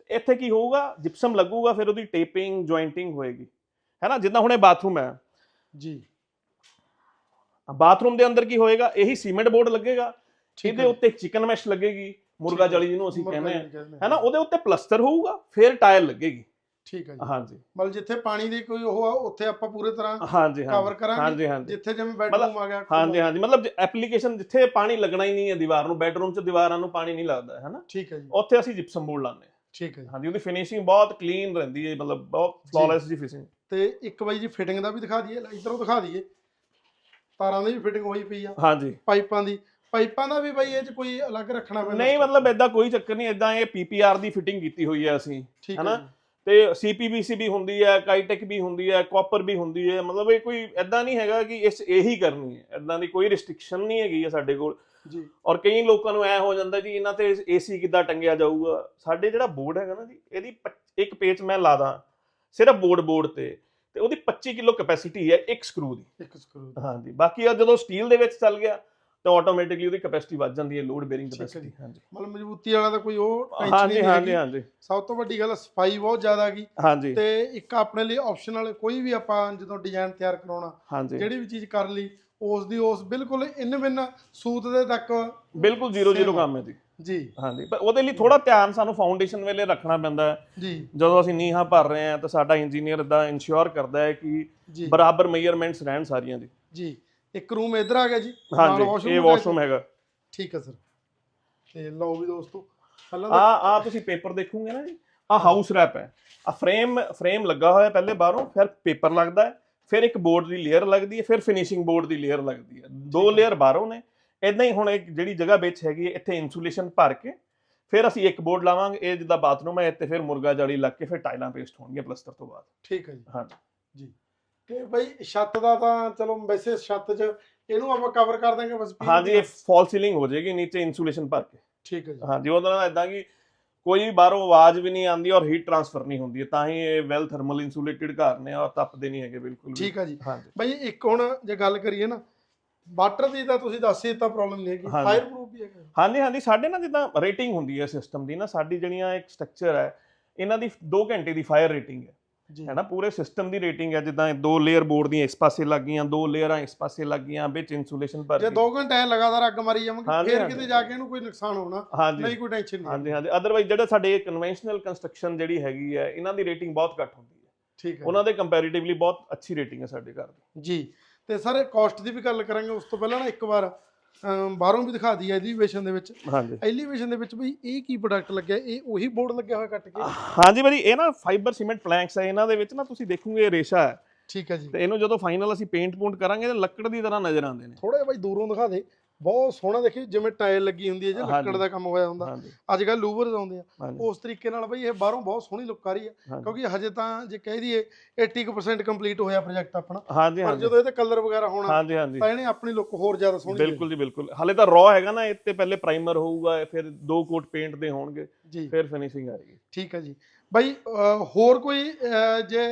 ਇੱਥੇ ਕੀ ਹੋਊਗਾ ਜਿਪਸਮ ਲੱਗੂਗਾ ਫਿਰ ਉਹਦੀ ਟੇਪਿੰਗ ਜੁਆਇੰਟਿੰਗ ਹੋਏਗੀ। ਹੈ ਨਾ? ਜਿੱਦਾਂ ਹੁਣ ਬਾਥਰੂਮ ਹੈ। ਜੀ। ਬਾਥਰੂਮ ਦੇ ਅੰਦਰ ਕੀ ਹੋਏਗਾ? ਇਹੀ ਸੀਮੈਂਟ ਬੋਰਡ ਲੱਗੇਗਾ। ਇਹਦੇ। ਉੱਤੇ ਚਿਕਨ ਮੈਸ਼ ਲੱਗੇਗੀ। ਮੁਰਗਾ। ਜਲੀ ਜਿਹਨੂੰ ਅਸੀਂ ਕਹਿੰਦੇ ਆ ਹੈ। ਨਾ? ਉਹਦੇ ਉੱਤੇ ਪਲਸਟਰ ਹੋਊਗਾ ਫਿਰ ਟਾਇਲ ਲੱਗੇਗੀ। ਠੀਕ ਹੈ ਜੀ। ਹਾਂਜੀ। ਮਤਲਬ ਜਿੱਥੇ ਪਾਣੀ ਦੀ ਕੋਈ ਉਹ ਆ ਉੱਥੇ ਆਪਾਂ ਪੂਰੇ ਤਰ੍ਹਾਂ ਹਾਂਜੀ ਕਵਰ ਕਰਾਂਗੇ। ਹਾਂਜੀ ਹਾਂਜੀ। ਜਿੱਥੇ ਜਿਵੇਂ ਬੈਡਰੂਮ ਆ ਗਿਆ ਹਾਂਜੀ ਹਾਂਜੀ। ਮਤਲਬ ਐਪਲੀਕੇਸ਼ਨ ਜਿੱਥੇ ਪਾਣੀ ਲੱਗਣਾ ਹੀ ਨਹੀਂ ਹੈ ਦੀਵਾਰ ਨੂੰ ਬੈਡਰੂਮ 'ਚ ਦੀਵਾਰਾਂ ਨੂੰ ਪਾਣੀ ਨਹੀਂ ਲੱਗਦਾ ਹੈ ਨਾ? ਠੀਕ ਹੈ ਜੀ। ਉੱਥੇ ਅਸੀਂ ਜਿਪਸਮ ਬੋਰਡ ਲਾਉਂਦੇ ਠੀਕ ਹੈ ਜੀ। ਹਾਂਜੀ ਉਹਦੀ ਫਿਨਿਸ਼ਿੰਗ ਬਹੁਤ ਕਲੀਨ ਰਹਿੰਦੀ ਹੈ ਮਤਲਬ ਬਹੁਤ ਫਲawless ਜੀ ਫਿਨਿਸ਼ਿੰਗ ਤੇ ਇੱਕ ਬਾਈ ਜੀ ਫਿਟਿੰਗ ਦਾ ਵੀ ਦਿਖਾ ਦਈਏ ਇਧਰੋਂ ਦਿਖਾ ਦਈਏ। ਤਾਰਾਂ ਦੀ ਵੀ ਫਿਟਿੰਗ ਹੋਈ ਪਈ ਆ ਹਾਂਜੀ। ਪਾਈਪਾਂ ਦੀ। ਪਾਈਪਾਂ ਦਾ ਵੀ ਬਾਈ ਇਹ ਚ ਕੋਈ ਅਲੱਗ ਰੱਖਣਾ ਪੈਂਦਾ। ਨਹੀਂ ਮਤਲਬ ਐਦਾਂ ਕੋਈ ਚੱਕਰ ਨਹੀਂ ਐਦਾਂ ਇਹ ਪੀਪੀਆਰ ਦੀ ਫਿਟਿੰਗ ਕੀਤੀ ਹੋਈ ਹੈ ਅਸੀਂ ਹਨਾ? ਤੇ ਸੀਪੀਬੀਸੀ ਵੀ ਹੁੰਦੀ ਹੈ ਕਾਈਟੈਕ ਵੀ ਹੁੰਦੀ ਹੈ ਕਾਪਰ ਵੀ ਹੁੰਦੀ ਹੈ ਮਤਲਬ ਇਹ ਕੋਈ ਐਦਾਂ ਨਹੀਂ ਹੈਗਾ ਕਿ ਇਸ ਇਹੀ ਕਰਨੀ ਹੈ ਐਦਾਂ ਦੀ ਕੋਈ ਰਿਸਟ੍ਰਿਕਸ਼ਨ ਨਹੀਂ ਹੈਗੀ ਹੈ ਸਾਡੇ ਕੋਲ। ਜੀ। ਔਰ ਕਈ ਲੋਕਾਂ ਨੂੰ ਐ ਹੋ ਜਾਂਦਾ ਜੀ ਇਹਨਾਂ ਤੇ ਏਸੀ ਕਿੱਦਾਂ ਟੰਗਿਆ ਜਾਊਗਾ? ਸਾਡੇ ਜਿਹੜਾ ਬੋਰਡ ਹੈਗਾ ਨਾ ਜੀ ਇਹਦੀ ਇੱਕ ਪੇਚ ਮੈਂ ਲਾ ਦਾਂ ਸਿਰਫ ਬੋਰਡ ਬੋਰਡ ਤੇ। ਤੇ ਉਹਦੀ 25 ਕਿਲੋ ਕੈਪੈਸਿਟੀ ਹੈ ਇੱਕ ਸਕਰੂ ਦੀ। ਇੱਕ ਸਕਰੂ ਹਾਂਜੀ ਬਾਕੀ ਆ ਜਦੋਂ ਸਟੀਲ ਦੇ ਵਿੱਚ ਚੱਲ ਗਿਆ ਤਾਂ ਆਟੋਮੈਟਿਕਲੀ ਉਹਦੀ ਕੈਪੈਸਿਟੀ ਵੱਧ ਜਾਂਦੀ ਹੈ ਲੋਡ ਬੇਰਿੰਗ ਕੈਪੈਸਿਟੀ। ਹਾਂਜੀ। ਮਤਲਬ ਮਜ਼ਬੂਤੀ ਵਾਲਾ ਤਾਂ ਕੋਈ ਉਹ ਟੈਨਸ਼ਨ ਨਹੀਂ ਹਾਂਜੀ ਹਾਂਜੀ। ਸਭ ਤੋਂ ਵੱਡੀ ਗੱਲ ਸਫ਼ਾਈ ਬਹੁਤ ਜ਼ਿਆਦਾ ਗਈ ਹਾਂਜੀ। ਤੇ ਇੱਕ ਆਪਣੇ ਲਈ ਆਪਸ਼ਨਲ ਕੋਈ ਵੀ ਆਪਾਂ ਜਦੋਂ ਡਿਜ਼ਾਈਨ ਤਿਆਰ ਕਰਾਉਣਾ ਜਿਹੜੀ ਵੀ ਚੀਜ਼ ਕਰ ਲਈ ਉਸ ਦੀ ਉਸ ਬਿਲਕੁਲ ਇਨ ਬਿਨ ਸੂਤ ਦੇ ਤੱਕ ਬਿਲਕੁਲ ਜ਼ੀਰੋ ਜ਼ੀਰੋ Same ਆ। ਕੰਮ ਹੈ ਜੀ। ਜੀ। ਹਾਂਜੀ ਪਰ ਉਹਦੇ ਲਈ ਥੋੜਾ ਧਿਆਨ ਸਾਨੂੰ ਫਾਊਂਡੇਸ਼ਨ ਵੇਲੇ ਰੱਖਣਾ ਪੈਂਦਾ ਹੈ। ਜੀ। ਜਦੋਂ ਅਸੀਂ ਨੀਹਾਂ ਭਰ ਰਹੇ ਹਾਂ ਤਾਂ ਸਾਡਾ ਇੰਜੀਨੀਅਰ ਇਦਾਂ ਇਨਸ਼ੋਰ ਕਰਦਾ ਹੈ ਕਿ ਬਰਾਬਰ ਮੇਜਰਮੈਂਟਸ ਰਹਿਣ ਸਾਰੀਆਂ ਦੀ। ਜੀ। ਇੱਕ ਰੂਮ ਇੱਧਰ ਆ ਗਿਆ ਜੀ। ਨਾਲ ਹਾਂਜੀ ਇਹ ਵਾਸ਼ਰੂਮ ਹੈਗਾ। ਠੀਕ ਹੈ ਸਰ ਤੇ ਲਓ ਵੀ ਦੋਸਤੋ ਆ ਆ ਤੁਸੀਂ ਪੇਪਰ ਦੇਖੋਗੇ ਨਾ ਜੀ। ਆ ਹਾਊਸ ਰੈਪ ਹੈ। ਆ ਫਰੇਮ ਫਰੇਮ ਲੱਗਾ ਹੋਇਆ ਪਹਿਲੇ ਬਾਹਰੋਂ ਫਿਰ ਪੇਪਰ ਲੱਗਦਾ ਹੈ। ਫਿਰ ਇੱਕ ਬੋਰਡ ਦੀ ਲੇਅਰ ਲੱਗਦੀ ਹੈ ਫਿਰ ਫਿਨਿਸ਼ਿੰਗ ਬੋਰਡ ਦੀ ਲੇਅਰ ਲੱਗਦੀ ਹੈ। ਦੋ। ਲੇਅਰ ਬਾਹਰੋਂ ਨੇ। ਇਦਾਂ ਹੀ ਹੁਣ ਇੱਕ ਜਿਹੜੀ ਜਗ੍ਹਾ ਵਿੱਚ ਹੈਗੀ ਹੈ ਇੱਥੇ ਇਨਸੂਲੇਸ਼ਨ ਭਰ ਕੇ ਫਿਰ ਅਸੀਂ ਇੱਕ ਬੋਰਡ ਲਾਵਾਂਗੇ ਇਹ ਜਿੱਦਾਂ ਬਾਥਰੂਮ ਹੈ ਇੱਥੇ ਫਿਰ ਮੁਰਗਾ ਜਾਲੀ ਲੱਗ ਕੇ ਫਿਰ ਟਾਈਲਾਂ ਪੇਸਟ ਹੋਣਗੀਆਂ ਪਲਸਤਰ ਤੋਂ ਬਾਅਦ। ਠੀਕ ਹੈ ਜੀ। ਹਾਂਜੀ ਤੇ ਬਈ ਛੱਤ ਦਾ ਤਾਂ ਚਲੋ ਵੈਸੇ ਛੱਤ 'ਚ ਇਹਨੂੰ ਆਪਾਂ ਕਵਰ ਕਰ ਦਾਂਗੇ ਬਸ ਹਾਂਜੀ ਇਹ ਫਾਲ ਸੀਲਿੰਗ ਹੋ ਜਾਏਗੀ ਨੀਚੇ ਇਨਸੂਲੇਸ਼ਨ ਭਰ ਕੇ। ਠੀਕ ਹੈ ਜੀ। ਹਾਂਜੀ ਉਹਦਾ ਨਾਲ ਇਦਾਂ ਕਿ ਕੋਈ ਵੀ ਬਾਹਰੋਂ ਆਵਾਜ਼ ਵੀ ਨਹੀਂ ਆਉਂਦੀ ਔਰ ਹੀਟ ਟ੍ਰਾਂਸਫਰ ਨਹੀਂ ਹੁੰਦੀ ਹੈ ਤਾਂ ਹੀ ਇਹ ਵੈਲ ਥਰਮਲ ਇਨਸੂਲੇਟਡ ਘਰ ਨੇ ਔਰ ਤਪਦੇ ਨਹੀਂ ਹੈਗੇ ਬਿਲਕੁਲ ਠੀਕ ਆ ਜੀ। ਬਈ ਇੱਕ ਹੁਣ ਜੇ ਗੱਲ ਕਰੀਏ ਨਾ ਵਾਟਰ ਦੀ ਤਾਂ ਤੁਸੀਂ ਦੱਸੀ ਤਾਂ ਪ੍ਰੋਬਲਮ ਨਹੀਂ ਹੈਗੀ ਹਾਂਜੀ। ਫਾਇਰ ਪ੍ਰੂਫ ਵੀ ਹੈਗਾ। ਹਾਂਜੀ ਹਾਂਜੀ ਸਾਡੇ ਨਾ ਜਿੱਦਾਂ ਰੇਟਿੰਗ ਹੁੰਦੀ ਹੈ ਸਿਸਟਮ ਦੀ ਨਾ ਸਾਡੀ ਜਿਹੜੀਆਂ ਇੱਕ ਸਟਰਕਚਰ ਹੈ ਇਹਨਾਂ ਦੀ 2 ਘੰਟੇ ਦੀ ਫਾਇਰ ਰੇਟਿੰਗ ਹੈ। ਜੀ। ਹੈ ਨਾ ਪੂਰੇ ਸਿਸਟਮ ਦੀ ਰੇਟਿੰਗ ਹੈ ਜਿੱਦਾਂ ਦੋ ਲੇਅਰ ਬੋਰਡ ਦੀਆਂ ਇਸ ਪਾਸੇ ਲੱਗ ਗਈਆਂ ਦੋ ਲੇਅਰਾਂ ਇਸ ਪਾਸੇ ਲੱਗ ਗਈਆਂ ਵਿੱਚ ਇਨਸੂਲੇਸ਼ਨ ਭਰ ਜੇ ਗਈ। 2 ਘੰਟੇ ਐਂ ਲਗਾਤਾਰ ਅੱਗ ਮਾਰੀ ਜਾਵਾਂਗੇ ਹਾਂਜੀ, ਫੇਰ ਹਾਂਜੀ। ਕਿਤੇ ਜਾ ਕੇ ਇਹਨੂੰ ਕੋਈ ਨੁਕਸਾਨ ਹੋਣਾ ਹਾਂਜੀ। ਨਹੀਂ ਕੋਈ ਟੈਨਸ਼ਨ ਨਹੀਂ। ਹਾਂਜੀ ਹਾਂਜੀ। ਅਦਰਵਾਈਜ਼ ਜਿਹੜਾ ਸਾਡੇ ਕਨਵੈਨਸ਼ਨਲ ਕੰਸਟਰਕਸ਼ਨ ਜਿਹੜੀ ਹੈਗੀ ਹੈ ਇਹਨਾਂ ਦੀ ਰੇਟਿੰਗ ਬਹੁਤ ਘੱਟ ਹੁੰਦੀ ਹੈ। ਠੀਕ ਹੈ। ਉਹਨਾਂ ਦੇ ਕੰਪੈਰੀਟਿਵਲੀ ਬਹੁਤ ਅੱਛੀ ਰੇਟਿੰਗ ਹੈ ਸਾਡੇ ਘਰ ਦੀ। ਜੀ। ਤੇ ਸਰ ਕਾਸਟ ਦੀ ਵੀ ਗੱਲ ਕਰਾਂਗੇ ਉਸ ਤੋਂ ਪਹਿਲਾਂ ਨਾ ਇੱਕ ਵਾਰ ਬਾਹਰੋਂ ਵੀ ਦਿਖਾ ਦਈਏ ਐਲੀਵੇਸ਼ਨ ਦੇ ਵਿੱਚ। ਹਾਂਜੀ। ਐਲੀਵੇਸ਼ਨ ਦੇ ਵਿੱਚ ਬਈ ਇਹ ਕੀ ਪ੍ਰੋਡਕਟ ਲੱਗਿਆ? ਇਹ ਉਹੀ ਬੋਰਡ ਲੱਗਿਆ ਹੋਇਆ ਕੱਟ ਕੇ? ਹਾਂਜੀ ਭਾਜੀ ਇਹ ਨਾ ਫਾਈਬਰ ਸੀਮੈਂਟ ਪਲੈਂਕਸ ਹੈ ਇਹਨਾਂ ਦੇ ਵਿੱਚ ਨਾ ਤੁਸੀਂ ਦੇਖੋਗੇ ਇਹ ਰੇਸ਼ਾ ਹੈ। ਠੀਕ ਹੈ ਜੀ। ਤੇ ਇਹਨੂੰ ਜਦੋਂ ਫਾਈਨਲ ਅਸੀਂ ਪੇਂਟ ਪੂੰਟ ਕਰਾਂਗੇ ਤਾਂ ਲੱਕੜ ਦੀ ਤਰ੍ਹਾਂ ਨਜ਼ਰ ਆਉਂਦੇ ਨੇ। ਥੋੜਾ ਜਿਹਾ ਬਾਈ ਦੂਰੋਂ ਦਿਖਾ ਦੇ। ਬਹੁਤ ਸੋਹਣਾ ਦੇਖੀ ਜਿਵੇਂ ਟਾਇਲ ਲੱਗੀ ਹੁੰਦੀ ਹੈ ਜੇ ਲੱਕੜ। ਦਾ ਕੰਮ ਹੋਇਆ ਹੁੰਦਾ। ਅੱਜ ਕੱਲ ਲੂਵਰਸ ਆਉਂਦੇ ਆ। ਉਸ ਤਰੀਕੇ ਨਾਲ ਬਈ ਇਹ ਬਾਹਰੋਂ ਬਹੁਤ ਸੋਹਣੀ ਲੁੱਕ ਆ ਰਹੀ ਹੈ। ਕਿਉਂਕਿ ਹਜੇ ਤਾਂ ਜੇ ਕਹਿ ਦਈਏ 80% ਕੰਪਲੀਟ ਹੋਇਆ ਪ੍ਰੋਜੈਕਟ ਆਪਣਾ। ਪਰ ਜਦੋਂ ਇਹ ਤੇ ਕਲਰ ਵਗੈਰਾ ਹੋਣਾ ਹਾਂਜੀ ਹਾਂਜੀ। ਤਾਂ ਇਹਨੇ ਆਪਣੀ ਲੁੱਕ ਹੋਰ ਜ਼ਿਆਦਾ ਸੋਹਣੀ ਬਿਲਕੁਲ ਜੀ ਬਿਲਕੁਲ। ਹਾਲੇ ਤਾਂ ਰॉ ਹੈਗਾ ਨਾ ਇੱਥੇ ਪਹਿਲੇ ਪ੍ਰਾਈਮਰ ਹੋਊਗਾ ਫਿਰ ਦੋ ਕੋਟ ਪੇਂਟ ਦੇ ਹੋਣਗੇ ਫਿਰ ਫਿਨਿਸ਼ਿੰਗ ਆਏਗੀ। ਠੀਕ ਹੈ ਜੀ। ਬਾਈ ਹੋਰ ਕੋਈ ਜੇ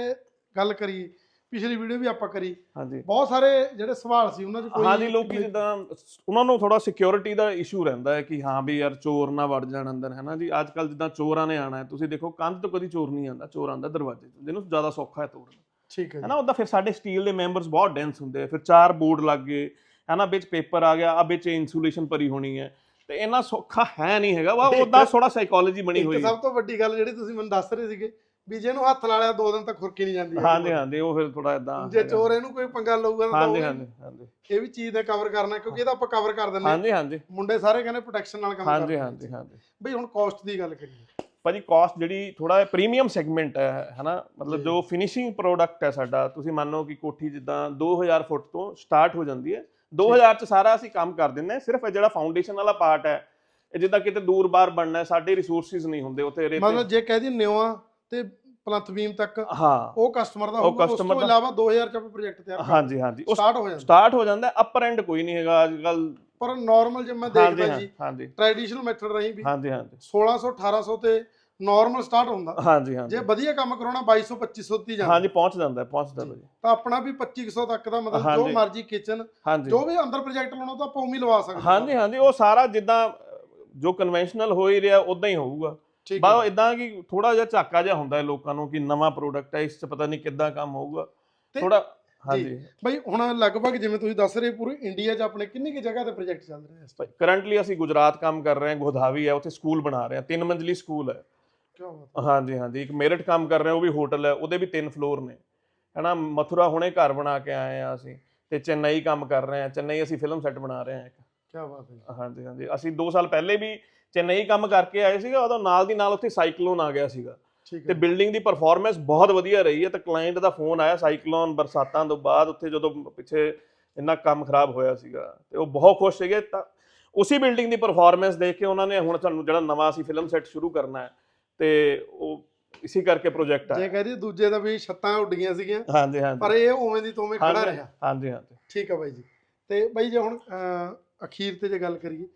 ਗੱਲ ਕਰੀਏ ਪਿਛਲੀ ਵੀਡੀਓ ਵੀ ਆਪਾਂ ਕਰੀ। ਹਾਂਜੀ। ਬਹੁਤ ਸਾਰੇ ਜਿਹੜੇ ਸਵਾਲ ਸੀ ਉਹਨਾਂ 'ਚ ਕੋਈ ਹਾਂਜੀ ਲੋਕੀ ਜਿੱਦਾਂ ਉਹਨਾਂ ਨੂੰ ਥੋੜਾ ਸਿਕਿਉਰਿਟੀ ਦਾ ਇਸ਼ੂ ਰਹਿੰਦਾ ਹੈ ਕਿ ਹਾਂ ਵੀ ਯਾਰ ਚੋਰ ਨਾ ਵੜ ਜਾਣ ਅੰਦਰ ਹੈ ਨਾ ਜੀ? ਅੱਜ ਕੱਲ ਜਿੱਦਾਂ ਚੋਰਾਂ ਨੇ ਆਣਾ ਹੈ ਤੁਸੀਂ ਦੇਖੋ ਕੰਧ ਤੋਂ ਕਦੀ ਚੋਰ ਨਹੀਂ ਆਂਦਾ ਚੋਰ ਆਂਦਾ ਦਰਵਾਜ਼ੇ ਤੋਂ ਜਿਹਨੂੰ ਜ਼ਿਆਦਾ ਸੌਖਾ ਹੈ ਤੋੜਨਾ। ਠੀਕ ਹੈ ਹੈ ਨਾ ਉਹਦਾ ਫਿਰ ਸਾਡੇ ਸਟੀਲ ਦੇ ਮੈਂਬਰਸ ਬਹੁਤ ਡੈਂਸ ਹੁੰਦੇ ਆ ਫਿਰ ਚਾਰ ਬੋਰਡ ਲੱਗ ਗਏ ਹੈ ਨਾ ਵਿੱਚ ਪੇਪਰ ਆ ਗਿਆ ਆ ਵਿੱਚ ਇਨਸੂਲੇਸ਼ਨ ਭਰੀ ਹੋਣੀ ਹੈ ਤੇ ਇਹਨਾਂ ਸੌਖਾ ਹੈ ਨਹੀਂ ਹੈਗਾ। ਵਾ ਉਹਦਾ ਥੋੜਾ ਸਾਈਕੋਲੋਜੀ ਬਣੀ ਹੋਈ ਹੈ। ਸਭ ਤੋਂ ਵੱਡੀ ਗੱਲ ਜਿਹੜੀ ਤੁਸੀਂ ਮੈਨੂੰ ਦੱਸ ਰਹੇ ਸੀਗੇ ਵੀ ਜਿਹਨੂੰ ਹੱਥ ਲਾ ਲਿਆ ਦੋ ਦਿਨ ਤੱਕ ਖੁਰਕੀ ਨਹੀਂ ਜਾਂਦੀ। ਹਾਂਜੀ ਹਾਂਜੀ ਉਹ ਫਿਰ ਥੋੜਾ ਇਦਾਂ ਜੇ ਚੋਰ ਇਹਨੂੰ ਕੋਈ ਪੰਗਾ ਲਊਗਾ ਤਾਂ ਹਾਂਜੀ ਹਾਂਜੀ ਹਾਂਜੀ। ਇਹ ਵੀ ਚੀਜ਼ ਦਾ ਕਵਰ ਕਰਨਾ ਕਿਉਂਕਿ ਇਹਦਾ ਆਪਾਂ ਕਵਰ ਕਰ ਦਿੰਦੇ ਹਾਂ। ਹਾਂਜੀ ਹਾਂਜੀ। ਮੁੰਡੇ ਸਾਰੇ ਕਹਿੰਦੇ ਪ੍ਰੋਟੈਕਸ਼ਨ ਨਾਲ ਕੰਮ ਹਾਂਜੀ ਕਰਦੇ ਹਾਂਜੀ ਹਾਂਜੀ। ਬਈ ਹੁਣ ਕਾਸਟ ਦੀ ਗੱਲ ਕਰੀਏ। ਭਾਜੀ ਕਾਸਟ ਜਿਹੜੀ ਥੋੜਾ ਪ੍ਰੀਮੀਅਮ ਸੈਗਮੈਂਟ ਹੈ ਹਨਾ? ਮਤਲਬ ਜੀ। ਫਿਨਿਸ਼ਿੰਗ ਪ੍ਰੋਡਕਟ ਹੈ ਸਾਡਾ ਤੁਸੀਂ ਮੰਨੋ ਕਿ ਕੋਠੀ ਜਿੱਦਾਂ 2000 ਫੁੱਟ ਤੋਂ ਸਟਾਰਟ ਹੋ ਜਾਂਦੀ ਹੈ। 2000 ਚ ਸਾਰਾ ਅਸੀਂ ਕੰਮ ਕਰ ਦਿੰਦੇ ਹਾਂ ਸਿਰਫ ਇਹ ਜਿਹੜਾ ਫਾਊਂਡੇਸ਼ਨ ਵਾਲਾ ਪਾਰਟ ਹੈ ਇਹ ਜਿੱਦਾਂ ਕਿਤੇ ਦੂਰ ਬਾਹਰ ਬਣਨਾ ਸਾਡੇ ਰਿਸੋਰਸਿਸ ਨਹੀਂ ਹੁੰਦੇ ਉੱਥੇ ਰੇਤੇ ਮਤਲਬ ਜੇ ਕਹਿ ਦੀ ਨਿਉਆ ਤੇ ਪਲੰਥ ਬੀਮ ਤੱਕ ਹਾਂ। ਉਹ ਕਸਟਮਰ ਦਾ ਹੋਊਗਾ ਉਸ ਤੋਂ ਦਾ- ਇਲਾਵਾ 2000 ਚ ਆਪਾਂ ਪ੍ਰੋਜੈਕਟ ਤਿਆਰ ਕਰ ਹਾਂਜੀ ਹਾਂਜੀ। ਸਟਾਰਟ ਹੋ ਜਾਂਦਾ। ਸਟਾਰਟ ਹੋ ਜਾਂਦਾ ਅਪਰ ਐਂਡ ਕੋਈ ਨਹੀਂ ਹੈਗਾ ਅੱਜ ਕੱਲ ਪਰ ਨਾਰਮਲ ਜੇ ਮੈਂ ਦੇਖਦਾ ਜੀ ਹਾਂਜੀ। ਟ੍ਰੈਡੀਸ਼ਨਲ ਮੈਥਡ ਰਹੀ ਵੀ। ਹਾਂਜੀ ਹਾਂਜੀ। 1600 1800 ਤੇ ਨਾਰਮਲ ਸਟਾਰਟ ਹੁੰਦਾ। ਹਾਂਜੀ ਹਾਂਜੀ। ਜੇ ਵਧੀਆ ਕੰਮ ਕਰਾਉਣਾ 2200 2500 ਤੇ ਹੀ ਜਾਂਦਾ। ਹਾਂਜੀ ਪਹੁੰਚ ਜਾਂਦਾ ਪਹੁੰਚਦਾ ਜੀ। ਤਾਂ ਆਪਣਾ ਵੀ 2500 ਤੱਕ ਦਾ ਮਤਲਬ ਜੋ। ਮਰਜ਼ੀ ਕਿਚਨ ਜੋ ਵੀ ਅੰਦਰ ਪ੍ਰੋਜੈਕਟ ਲਾਉਣਾ ਤਾਂ ਆਪਾਂ ਉਵੇਂ ਲਵਾ ਸਕਦੇ ਹਾਂਜੀ ਹਾਂਜੀ। ਉਹ ਸਾਰਾ ਜਿੱਦਾਂ ਜੋ ਕਨਵੈਨਸ਼ਨਲ ਹੋ ਹੀ ਰਿਹਾ ਉਦਾਂ ਹੀ ਹੋਊਗਾ। ਠੀਕ ਬਾ ਇਦਾਂ ਕਿ ਥੋੜਾ ਜਿਹਾ ਝਾਕਾ ਜਿਹਾ ਹੁੰਦਾ ਹੈ ਲੋਕਾਂ ਨੂੰ ਕਿ ਨਵਾਂ ਪ੍ਰੋਡਕਟ ਹੈ ਇਸ 'ਚ ਪਤਾ ਨਹੀਂ ਕਿੱਦਾਂ ਕੰਮ ਹੋਊਗਾ। ਥੋੜਾ ਹਾਂਜੀ। ਬਈ ਹੁਣ ਲਗਭਗ ਜਿਵੇਂ ਤੁਸੀਂ ਦੱਸ ਰਹੇ ਪੂਰੀ ਇੰਡੀਆ 'ਚ ਆਪਣੇ ਕਿੰਨੀ ਕੀ ਜਗ੍ਹਾ ਤੇ ਪ੍ਰੋਜੈਕਟ ਚੱਲ ਰਹੇ ਇਸ ਟਾਈਮ ਕਰੰਟਲੀ ਅਸੀਂ ਗੁਜਰਾਤ ਕੰਮ ਕਰ ਰਹੇ ਹਾਂ ਗੋਧਾਵੀ ਹੈ ਉੱਥੇ ਸਕੂਲ ਬਣਾ ਰਹੇ ਹਾਂ ਤਿੰਨ ਮੰਜ਼ਲੀ ਸਕੂਲ ਹੈ। ਹਾਂਜੀ ਹਾਂਜੀ ਇੱਕ ਮੇਰਠ ਕੰਮ ਕਰ ਰਹੇ ਹਾਂ ਉਹ ਵੀ ਹੋਟਲ ਹੈ ਉਹਦੇ ਵੀ ਤਿੰਨ ਫਲੋਰ ਨੇ। ਹੈਨਾ ਮਥੁਰਾ ਹੁਣੇ ਘਰ ਬਣਾ ਕੇ ਆਏ ਆ ਅਸੀਂ ਤੇ ਚੇਨਈ ਕੰਮ ਕਰ ਰਹੇ ਹਾਂ ਚੇਨਈ ਅਸੀਂ ਫਿਲਮ ਸੈੱਟ ਬਣਾ ਰਹੇ ਹਾਂ ਇੱਕ। ਕੀ ਬਾਤ ਹੈ। ਹਾਂਜੀ ਹਾਂਜੀ ਅਸੀਂ 2 ਸਾਲ ਪਹਿਲੇ ਵੀ ਚੇਨਈ ਕੰਮ ਕਰਕੇ ਆਏ ਸੀਗਾ ਉਦੋਂ ਨਾਲ ਦੀ ਨਾਲ ਉੱਥੇ ਸਾਈਕਲੋਨ ਆ ਗਿਆ ਸੀਗਾ। ਤੇ ਬਿਲਡਿੰਗ ਦੀ ਪਰਫਾਰਮੈਂਸ ਬਹੁਤ ਵਧੀਆ ਰਹੀ ਹੈ ਤੇ ਕਲਾਇੰਟ ਦਾ ਫੋਨ ਆਇਆ ਸਾਈਕਲੋਨ ਬਰਸਾਤਾਂ ਤੋਂ ਬਾਅਦ ਉੱਥੇ ਜਦੋਂ ਪਿੱਛੇ ਇੰਨਾ ਕੰਮ ਖਰਾਬ ਹੋਇਆ ਸੀਗਾ ਤੇ ਉਹ ਬਹੁਤ ਖੁਸ਼ ਸੀਗੇ। ਤਾਂ ਉਸੇ ਬਿਲਡਿੰਗ ਦੀ ਪਰਫਾਰਮੈਂਸ ਦੇਖ ਕੇ ਉਹਨਾਂ ਨੇ ਹੁਣ ਸਾਨੂੰ ਜਿਹੜਾ ਨਵਾਂ ਅਸੀਂ ਫਿਲਮ ਸੈੱਟ ਸ਼ੁਰੂ ਕਰਨਾ ਹੈ ਤੇ ਉਹ ਇਸੇ ਕਰਕੇ ਪ੍ਰੋਜੈਕਟ ਜੇ ਹੈ ਕਹਿ ਦਈਏ ਦੂਜੇ ਦਾ ਵੀ ਛੱਤਾਂ ਉੱਡ ਗਈਆਂ ਸੀਗੀਆਂ ਹਾਂਜੀ ਹਾਂਜੀ। ਪਰ ਇਹ ਉਵੇਂ ਦੀ ਤੋਵੇਂ ਖੜਾ ਰਿਹਾ। ਹਾਂਜੀ ਹਾਂਜੀ। ਠੀਕ ਹੈ ਬਾਈ ਜੀ। ਤੇ ਬਾਈ ਜੇ ਹੁਣ ਅਖੀਰ ਤੇ ਜੇ ਗੱਲ ਕਰੀਏ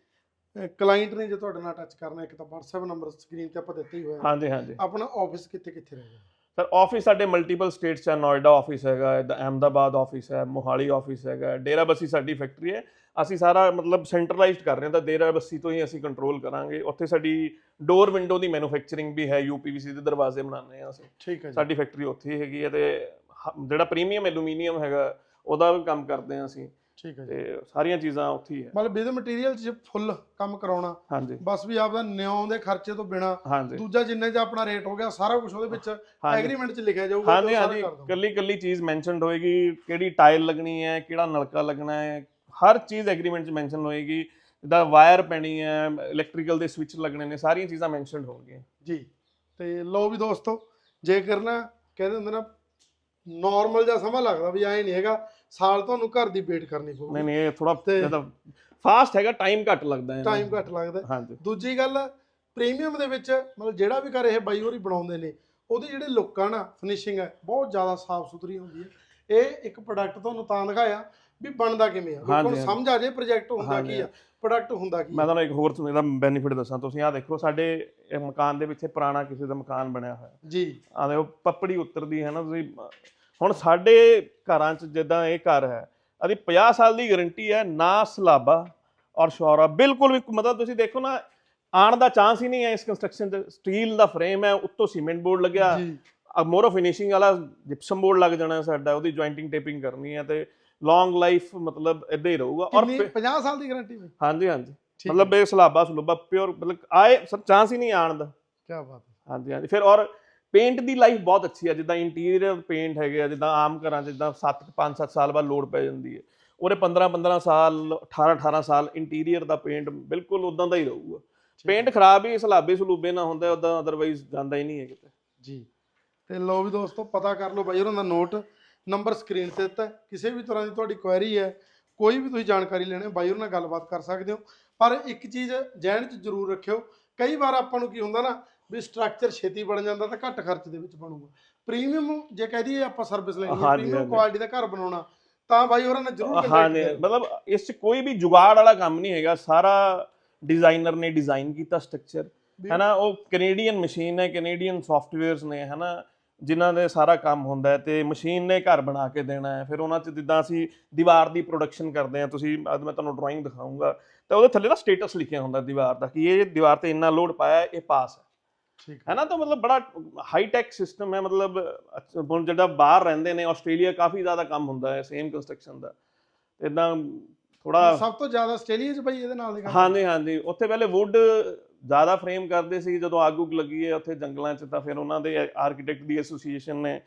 ਕਲਾਇੰਟ ਨੇ ਜੇ ਤੁਹਾਡੇ ਨਾਲ ਟੱਚ ਕਰਨਾ ਇੱਕ ਤਾਂ WhatsApp ਨੰਬਰ ਸਕਰੀਨ ਤੇ ਆਪਾਂ ਦਿੱਤਾ ਹੀ ਹੋਇਆ ਹਾਂਜੀ ਹਾਂਜੀ। ਆਪਣਾ ਆਫਿਸ ਕਿੱਥੇ ਕਿੱਥੇ ਰਹੇਗਾ ਸਰ ਆਫਿਸ ਸਾਡੇ ਮਲਟੀਪਲ ਸਟੇਟਸ ਚ ਹੈ ਨੋਇਡਾ ਆਫਿਸ ਹੈਗਾ ਇੱਦਾਂ ਅਹਿਮਦਾਬਾਦ ਆਫਿਸ ਹੈ ਮੋਹਾਲੀ ਆਫਿਸ ਹੈਗਾ ਡੇਰਾਬੱਸੀ ਸਾਡੀ ਫੈਕਟਰੀ ਹੈ। ਅਸੀਂ ਸਾਰਾ ਮਤਲਬ ਸੈਂਟਰਲਾਈਜ਼ਡ ਕਰ ਰਹੇ ਹਾਂ ਤਾਂ ਡੇਰਾਬੱਸੀ ਤੋਂ ਹੀ ਅਸੀਂ ਕੰਟਰੋਲ ਕਰਾਂਗੇ। ਉੱਥੇ ਸਾਡੀ ਡੋਰ ਵਿੰਡੋ ਦੀ ਮੈਨੂਫੈਕਚਰਿੰਗ ਵੀ ਹੈ ਯੂਪੀਵੀਸੀ ਦੇ ਦਰਵਾਜ਼ੇ ਬਣਾਉਂਦੇ ਹਾਂ ਅਸੀਂ। ਠੀਕ ਹੈ ਜੀ। ਸਾਡੀ ਫੈਕਟਰੀ ਉੱਥੇ ਹੀ ਹੈਗੀ ਹੈ ਤੇ ਜਿਹੜਾ ਪ੍ਰੀਮੀਅਮ ਐਲੂਮੀਨੀਅਮ ਹੈਗਾ ਉਹਦਾ ਵੀ ਕੰਮ ਕਰਦੇ ਹਾਂ ਅਸੀਂ। ਠੀਕ ਹੈ ਜੀ। ਤੇ ਸਾਰੀਆਂ ਚੀਜ਼ਾਂ ਉੱਥੇ ਹੀ ਹੈ। ਮਤਲਬ ਵਿਦ ਮਟੀਰੀਅਲ ਚ ਫੁੱਲ ਕੰਮ ਕਰਾਉਣਾ। ਹਾਂਜੀ। ਬਸ ਵੀ ਆਪਦਾ ਨਿਉਂ ਦੇ ਖਰਚੇ ਤੋਂ ਬਿਨਾ ਦੂਜਾ ਜਿੰਨੇ ਚ ਆਪਣਾ ਰੇਟ ਹੋ ਗਿਆ ਸਾਰਾ ਕੁਝ ਉਹਦੇ ਵਿੱਚ ਐਗਰੀਮੈਂਟ ਚ ਲਿਖਿਆ ਜਾਊਗਾ ਹਾਂਜੀ ਹਾਂਜੀ। ਕੱਲੀ ਕੱਲੀ ਚੀਜ਼ ਮੈਂਸ਼ਨਡ ਹੋਏਗੀ ਕਿਹੜੀ ਟਾਇਲ ਲੱਗਣੀ ਹੈ ਕਿਹੜਾ ਨਲਕਾ ਲੱਗਣਾ ਹੈ ਹਰ ਚੀਜ਼ ਐਗਰੀਮੈਂਟ 'ਚ ਮੈਂਸ਼ਨ ਹੋਏਗੀ। ਜਿੱਦਾਂ ਵਾਇਰ ਪੈਣੀ ਹੈ ਇਲੈਕਟ੍ਰੀਕਲ ਦੇ ਸਵਿਚ ਲੱਗਣੇ ਨੇ ਸਾਰੀਆਂ ਚੀਜ਼ਾਂ ਮੈਂਸ਼ਨਡ ਹੋਣਗੀਆਂ। ਜੀ। ਤੇ ਲਓ ਵੀ ਦੋਸਤੋ ਜੇਕਰ ਨਾ ਕਹਿੰਦੇ ਹੁੰਦੇ ਨਾ ਨਾਰਮਲ ਜਿਹਾ ਸਮਾਂ ਲੱਗਦਾ ਵੀ ਐ ਨਹੀਂ ਹੈਗਾ ਸਾਲ ਤੁਹਾਨੂੰ ਘਰ ਦੀ ਵੇਟ ਕਰਨੀ ਪਊਗੀ। ਨਹੀਂ ਨਹੀਂ ਇਹ ਥੋੜਾ ਜ਼ਿਆਦਾ ਫਾਸਟ ਹੈਗਾ ਟਾਈਮ ਘੱਟ ਲੱਗਦਾ ਹੈ ਟਾਈਮ ਘੱਟ ਲੱਗਦਾ ਹਾਂਜੀ। ਦੂਜੀ ਗੱਲ ਪ੍ਰੀਮੀਅਮ ਦੇ ਵਿੱਚ ਮਤਲਬ ਜਿਹੜਾ ਵੀ ਘਰ ਇਹ ਬਾਈ ਹੋਰੀ ਬਣਾਉਂਦੇ ਨੇ ਉਹਦੀ ਜਿਹੜੇ ਲੁੱਕ ਆ ਨਾ ਫਿਨਿਸ਼ਿੰਗ ਹੈ ਬਹੁਤ ਜ਼ਿਆਦਾ ਸਾਫ਼ ਸੁਥਰੀ ਹੁੰਦੀ ਹੈ। ਇਹ ਇੱਕ ਪ੍ਰੋਡਕਟ ਤੁਹਾਨੂੰ ਤਾਂ ਦਿਖਾਇਆ ਵੀ ਬਣਦਾ ਕਿਵੇਂ ਆ? ਲੋਕਾਂ ਹਾਂਜੀ, ਨੂੰ ਹਾਂਜੀ। ਸਮਝ ਆ ਜੇ ਪ੍ਰੋਜੈਕਟ ਹੁੰਦਾ ਕੀ ਆ ਪ੍ਰੋਡਕਟ ਹੁੰਦਾ ਕੀ ਮੈਂ ਤੁਹਾਨੂੰ ਇੱਕ ਹੋਰ ਇਹਦਾ ਬੈਨੀਫਿਟ ਦੱਸਾਂ। ਤੁਸੀਂ ਆਹ ਦੇਖੋ ਸਾਡੇ ਇਹ ਮਕਾਨ ਦੇ ਪਿੱਛੇ ਪੁਰਾਣਾ ਕਿਸੇ ਦਾ ਮਕਾਨ ਬਣਿਆ ਹੋਇਆ। ਜੀ। ਆ ਦੇਖੋ ਪੱਪੜੀ ਉੱਤਰਦੀ ਹੈ ਨਾ ਤੁਸੀਂ। ਹੁਣ ਸਾਡੇ ਘਰਾਂ 'ਚ ਜਿੱਦਾਂ ਇਹ ਘਰ ਹੈ ਇਹਦੀ 50 ਸਾਲ ਦੀ ਗਾਰੰਟੀ ਹੈ ਨਾ ਸਲਾਬਾ ਔਰ ਸ਼ੌਰਾ ਬਿਲਕੁਲ ਵੀ ਮਤਲਬ ਤੁਸੀਂ ਦੇਖੋ ਨਾ ਆਣ ਦਾ ਚਾਂਸ ਹੀ ਨਹੀਂ ਹੈ ਇਸ ਕੰਸਟਰਕਸ਼ਨ 'ਚ। ਸਟੀਲ ਦਾ ਫਰੇਮ ਹੈ ਉੱਤੋਂ ਸੀਮੈਂਟ ਬੋਰਡ ਲੱਗਿਆ। ਜੀ। ਮੋਰੋ ਫਿਨਿਸ਼ਿੰਗ ਵਾਲਾ ਜਿਪਸਮ ਬੋਰਡ ਲੱਗ ਜਾਣਾ ਸਾਡਾ ਉਹਦੀ ਜੁਆਇੰਟਿੰਗ ਟੇਪਿੰਗ ਕਰਨੀ ਹੈ ਤੇ ਲੌਂਗ ਲਾਈਫ ਮਤਲਬ ਇਦਾਂ ਹੀ ਰਹੂਗਾ। ਔਰ ਕਿੰਨੀ? 50 ਸਾਲ ਦੀ ਗਾਰੰਟੀ ਵਿੱਚ ਹਾਂਜੀ ਹਾਂਜੀ। ਮਤਲਬ ਬੇ ਸਲਾਬਾ ਸਲੂਬਾ ਪਿਓਰ ਮਤਲਬ ਆਏ ਸਰ ਚਾਂਸ ਹੀ ਨਹੀਂ ਆਣ ਦਾ। ਕੀ ਬਾਤ ਹੈ। ਹਾਂਜੀ ਹਾਂਜੀ। ਫਿਰ ਔਰ ਪੇਂਟ ਦੀ ਲਾਈਫ ਬਹੁਤ ਅੱਛੀ ਹੈ ਜਿੱਦਾਂ ਇੰਟੀਰੀਅਰ ਪੇਂਟ ਹੈਗੇ ਆ ਜਿੱਦਾਂ ਆਮ ਘਰਾਂ 'ਚ ਜਿੱਦਾਂ 7 5-7 ਸਾਲ ਬਾਅਦ ਲੋਡ ਪੈ ਜਾਂਦੀ ਹੈ। ਉਹਦੇ 15-15 ਸਾਲ 18-18 ਸਾਲ ਇੰਟੀਰੀਅਰ ਦਾ ਪੇਂਟ ਬਿਲਕੁਲ ਉਦਾਂ ਦਾ ਹੀ ਰਹੂਗਾ। ਪੇਂਟ ਖਰਾਬ ਹੀ ਸਲਾਬੇ ਸਲੂਬੇ ਨਾ ਹੁੰਦਾ ਉਦਾਂ ਅਦਰਵਾਈਜ਼ ਜਾਂਦਾ ਹੀ ਨਹੀਂ ਹੈ ਕਿਤੇ। ਜੀ। ਤੇ ਲੋ ਵੀ ਦੋਸਤੋ ਪਤਾ ਕਰ ਲਓ ਬਾਈ ਉਹਨਾਂ ਦਾ ਨੋਟ ਨੰਬਰ ਸਕਰੀਨ ਤੇ ਦਿੱਤਾ। ਕਿਸੇ ਵੀ ਤਰ੍ਹਾਂ ਦੀ ਤੁਹਾਡੀ ਕੁਐਰੀ ਹੈ ਕੋਈ ਵੀ ਤੁਸੀਂ ਜਾਣਕਾਰੀ ਲੈਣੀ ਹੈ ਬਾਈ ਉਹਨਾਂ ਨਾਲ ਗੱਲਬਾਤ ਕਰ ਸਕਦੇ ਹੋ ਪਰ ਇੱਕ ਚੀਜ਼ ਜਹਿਨ 'ਚ ਜ਼ਰੂਰ ਰੱਖਿਓ ਕਈ ਵਾਰ ਆਪਾਂ ਨੂੰ ਕੀ ਹੁੰਦਾ ਨਾ ਵੀ ਸਟਰਕਚਰ ਛੇਤੀ ਬਣ ਜਾਂਦਾ ਤਾਂ ਘੱਟ ਖਰਚ ਦੇ ਵਿੱਚ ਬਣੂਗਾ ਪ੍ਰੀਮੀਅਮ ਜੇ ਕਹਿ ਦਈਏ ਆਪਾਂ ਸਰਵਿਸ ਲੈਣੀ ਹੈ ਪ੍ਰੀਮੀਅਮ। ਕੁਆਲਿਟੀ ਦਾ ਘਰ ਬਣਾਉਣਾ ਤਾਂ ਬਾਈ ਹੋਰਾਂ ਨਾਲ ਜ਼ਰੂਰ ਹਾਂ ਨੇ। ਮਤਲਬ ਇਸ 'ਚ ਕੋਈ ਵੀ ਜੁਗਾੜ ਵਾਲਾ ਕੰਮ ਨਹੀਂ ਹੈਗਾ ਸਾਰਾ ਡਿਜ਼ਾਈਨਰ ਨੇ ਡਿਜ਼ਾਈਨ ਕੀਤਾ ਸਟਰਕਚਰ ਵੀ- ਹੈ ਨਾ ਉਹ ਕੈਨੇਡੀਅਨ ਮਸ਼ੀਨ ਹੈ ਕੈਨੇਡੀਅਨ ਸੌਫਟਵੇਅਰਸ ਨੇ ਹੈ ਨਾ ਜਿਨ੍ਹਾਂ ਦੇ ਸਾਰਾ ਕੰਮ ਹੁੰਦਾ ਹੈ ਤੇ ਮਸ਼ੀਨ ਨੇ ਘਰ ਬਣਾ ਕੇ ਦੇਣਾ ਹੈ। ਫਿਰ ਉਹਨਾਂ 'ਚ ਜਿੱਦਾਂ ਅਸੀਂ ਦੀਵਾਰ ਦੀ ਪ੍ਰੋਡਕਸ਼ਨ ਕਰਦੇ ਹਾਂ ਤੁਸੀਂ ਅੱਜ ਮੈਂ ਤੁਹਾਨੂੰ ਡਰਾਇੰਗ ਦਿਖਾਊਂਗਾ। ਤਾਂ ਉਹਦੇ ਥੱਲੇ ਨਾ ਸਟੇਟਸ ਲਿਖਿਆ ਹੁੰਦਾ ਦੀਵਾਰ ਦਾ ਕਿ ਇਹ ਦੀਵਾਰ ਤੇ ਇੰਨਾ ਲੋਡ ਪਾਇਆ ਹੈ, ਇਹ ਪਾਸ ਹੈ। ਠੀਕ ਹੈ। ਨਾ ਤਾਂ ਮਤਲਬ ਬੜਾ ਹਾਈ ਟੈਕ ਸਿਸਟਮ ਹੈ ਮਤਲਬ ਅੱਛਾ, ਹੁਣ ਜਿਹੜਾ ਬਾਹਰ ਰਹਿੰਦੇ ਨੇ ਆਸਟ੍ਰੇਲੀਆ ਕਾਫੀ ਜ਼ਿਆਦਾ ਕੰਮ ਹੁੰਦਾ ਹੈ ਸੇਮ ਕੰਸਟਰਕਸ਼ਨ ਦਾ। ਇਦਾਂ ਥੋੜਾ ਸਭ ਤੋਂ ਜ਼ਿਆਦਾ ਆਸਟ੍ਰੇਲੀਆ 'ਚ ਬਾਈ ਇਹਦੇ ਨਾਲ ਦੇ ਕੰਮ ਹਾਂਜੀ ਹਾਂਜੀ। ਉੱਥੇ ਪਹਿਲੇ ਵੁੱਡ ਜ਼ਿਆਦਾ ਫਰੇਮ ਕਰਦੇ ਸੀ ਜਦੋਂ ਅੱਗ ਉੱਗ ਲੱਗੀ ਹੈ ਉੱਥੇ ਜੰਗਲਾਂ 'ਚ ਤਾਂ ਫਿਰ ਉਹਨਾਂ ਦੇ ਆਰਕੀਟੈਕਟ ਦੀ ਐਸੋਸੀਏਸ਼ਨ ਨੇ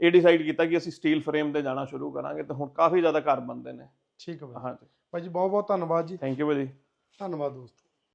ਇਹ ਡਿਸਾਈਡ ਕੀਤਾ ਕਿ ਅਸੀਂ ਸਟੀਲ ਫਰੇਮ ਤੇ ਜਾਣਾ ਸ਼ੁਰੂ ਕਰਾਂਗੇ ਤਾਂ ਹੁਣ ਕਾਫੀ ਜ਼ਿਆਦਾ ਘਰ ਬਣਦੇ ਨੇ। ਠੀਕ ਹੈ ਬਾਈ ਹਾਂਜੀ। ਭਾਈ ਜੀ ਬਹੁਤ ਬਹੁਤ ਧੰਨਵਾਦ ਜੀ। ਥੈਂਕ ਯੂ ਭਾਜੀ ਧੰਨਵਾਦ ਦੋਸਤੋ।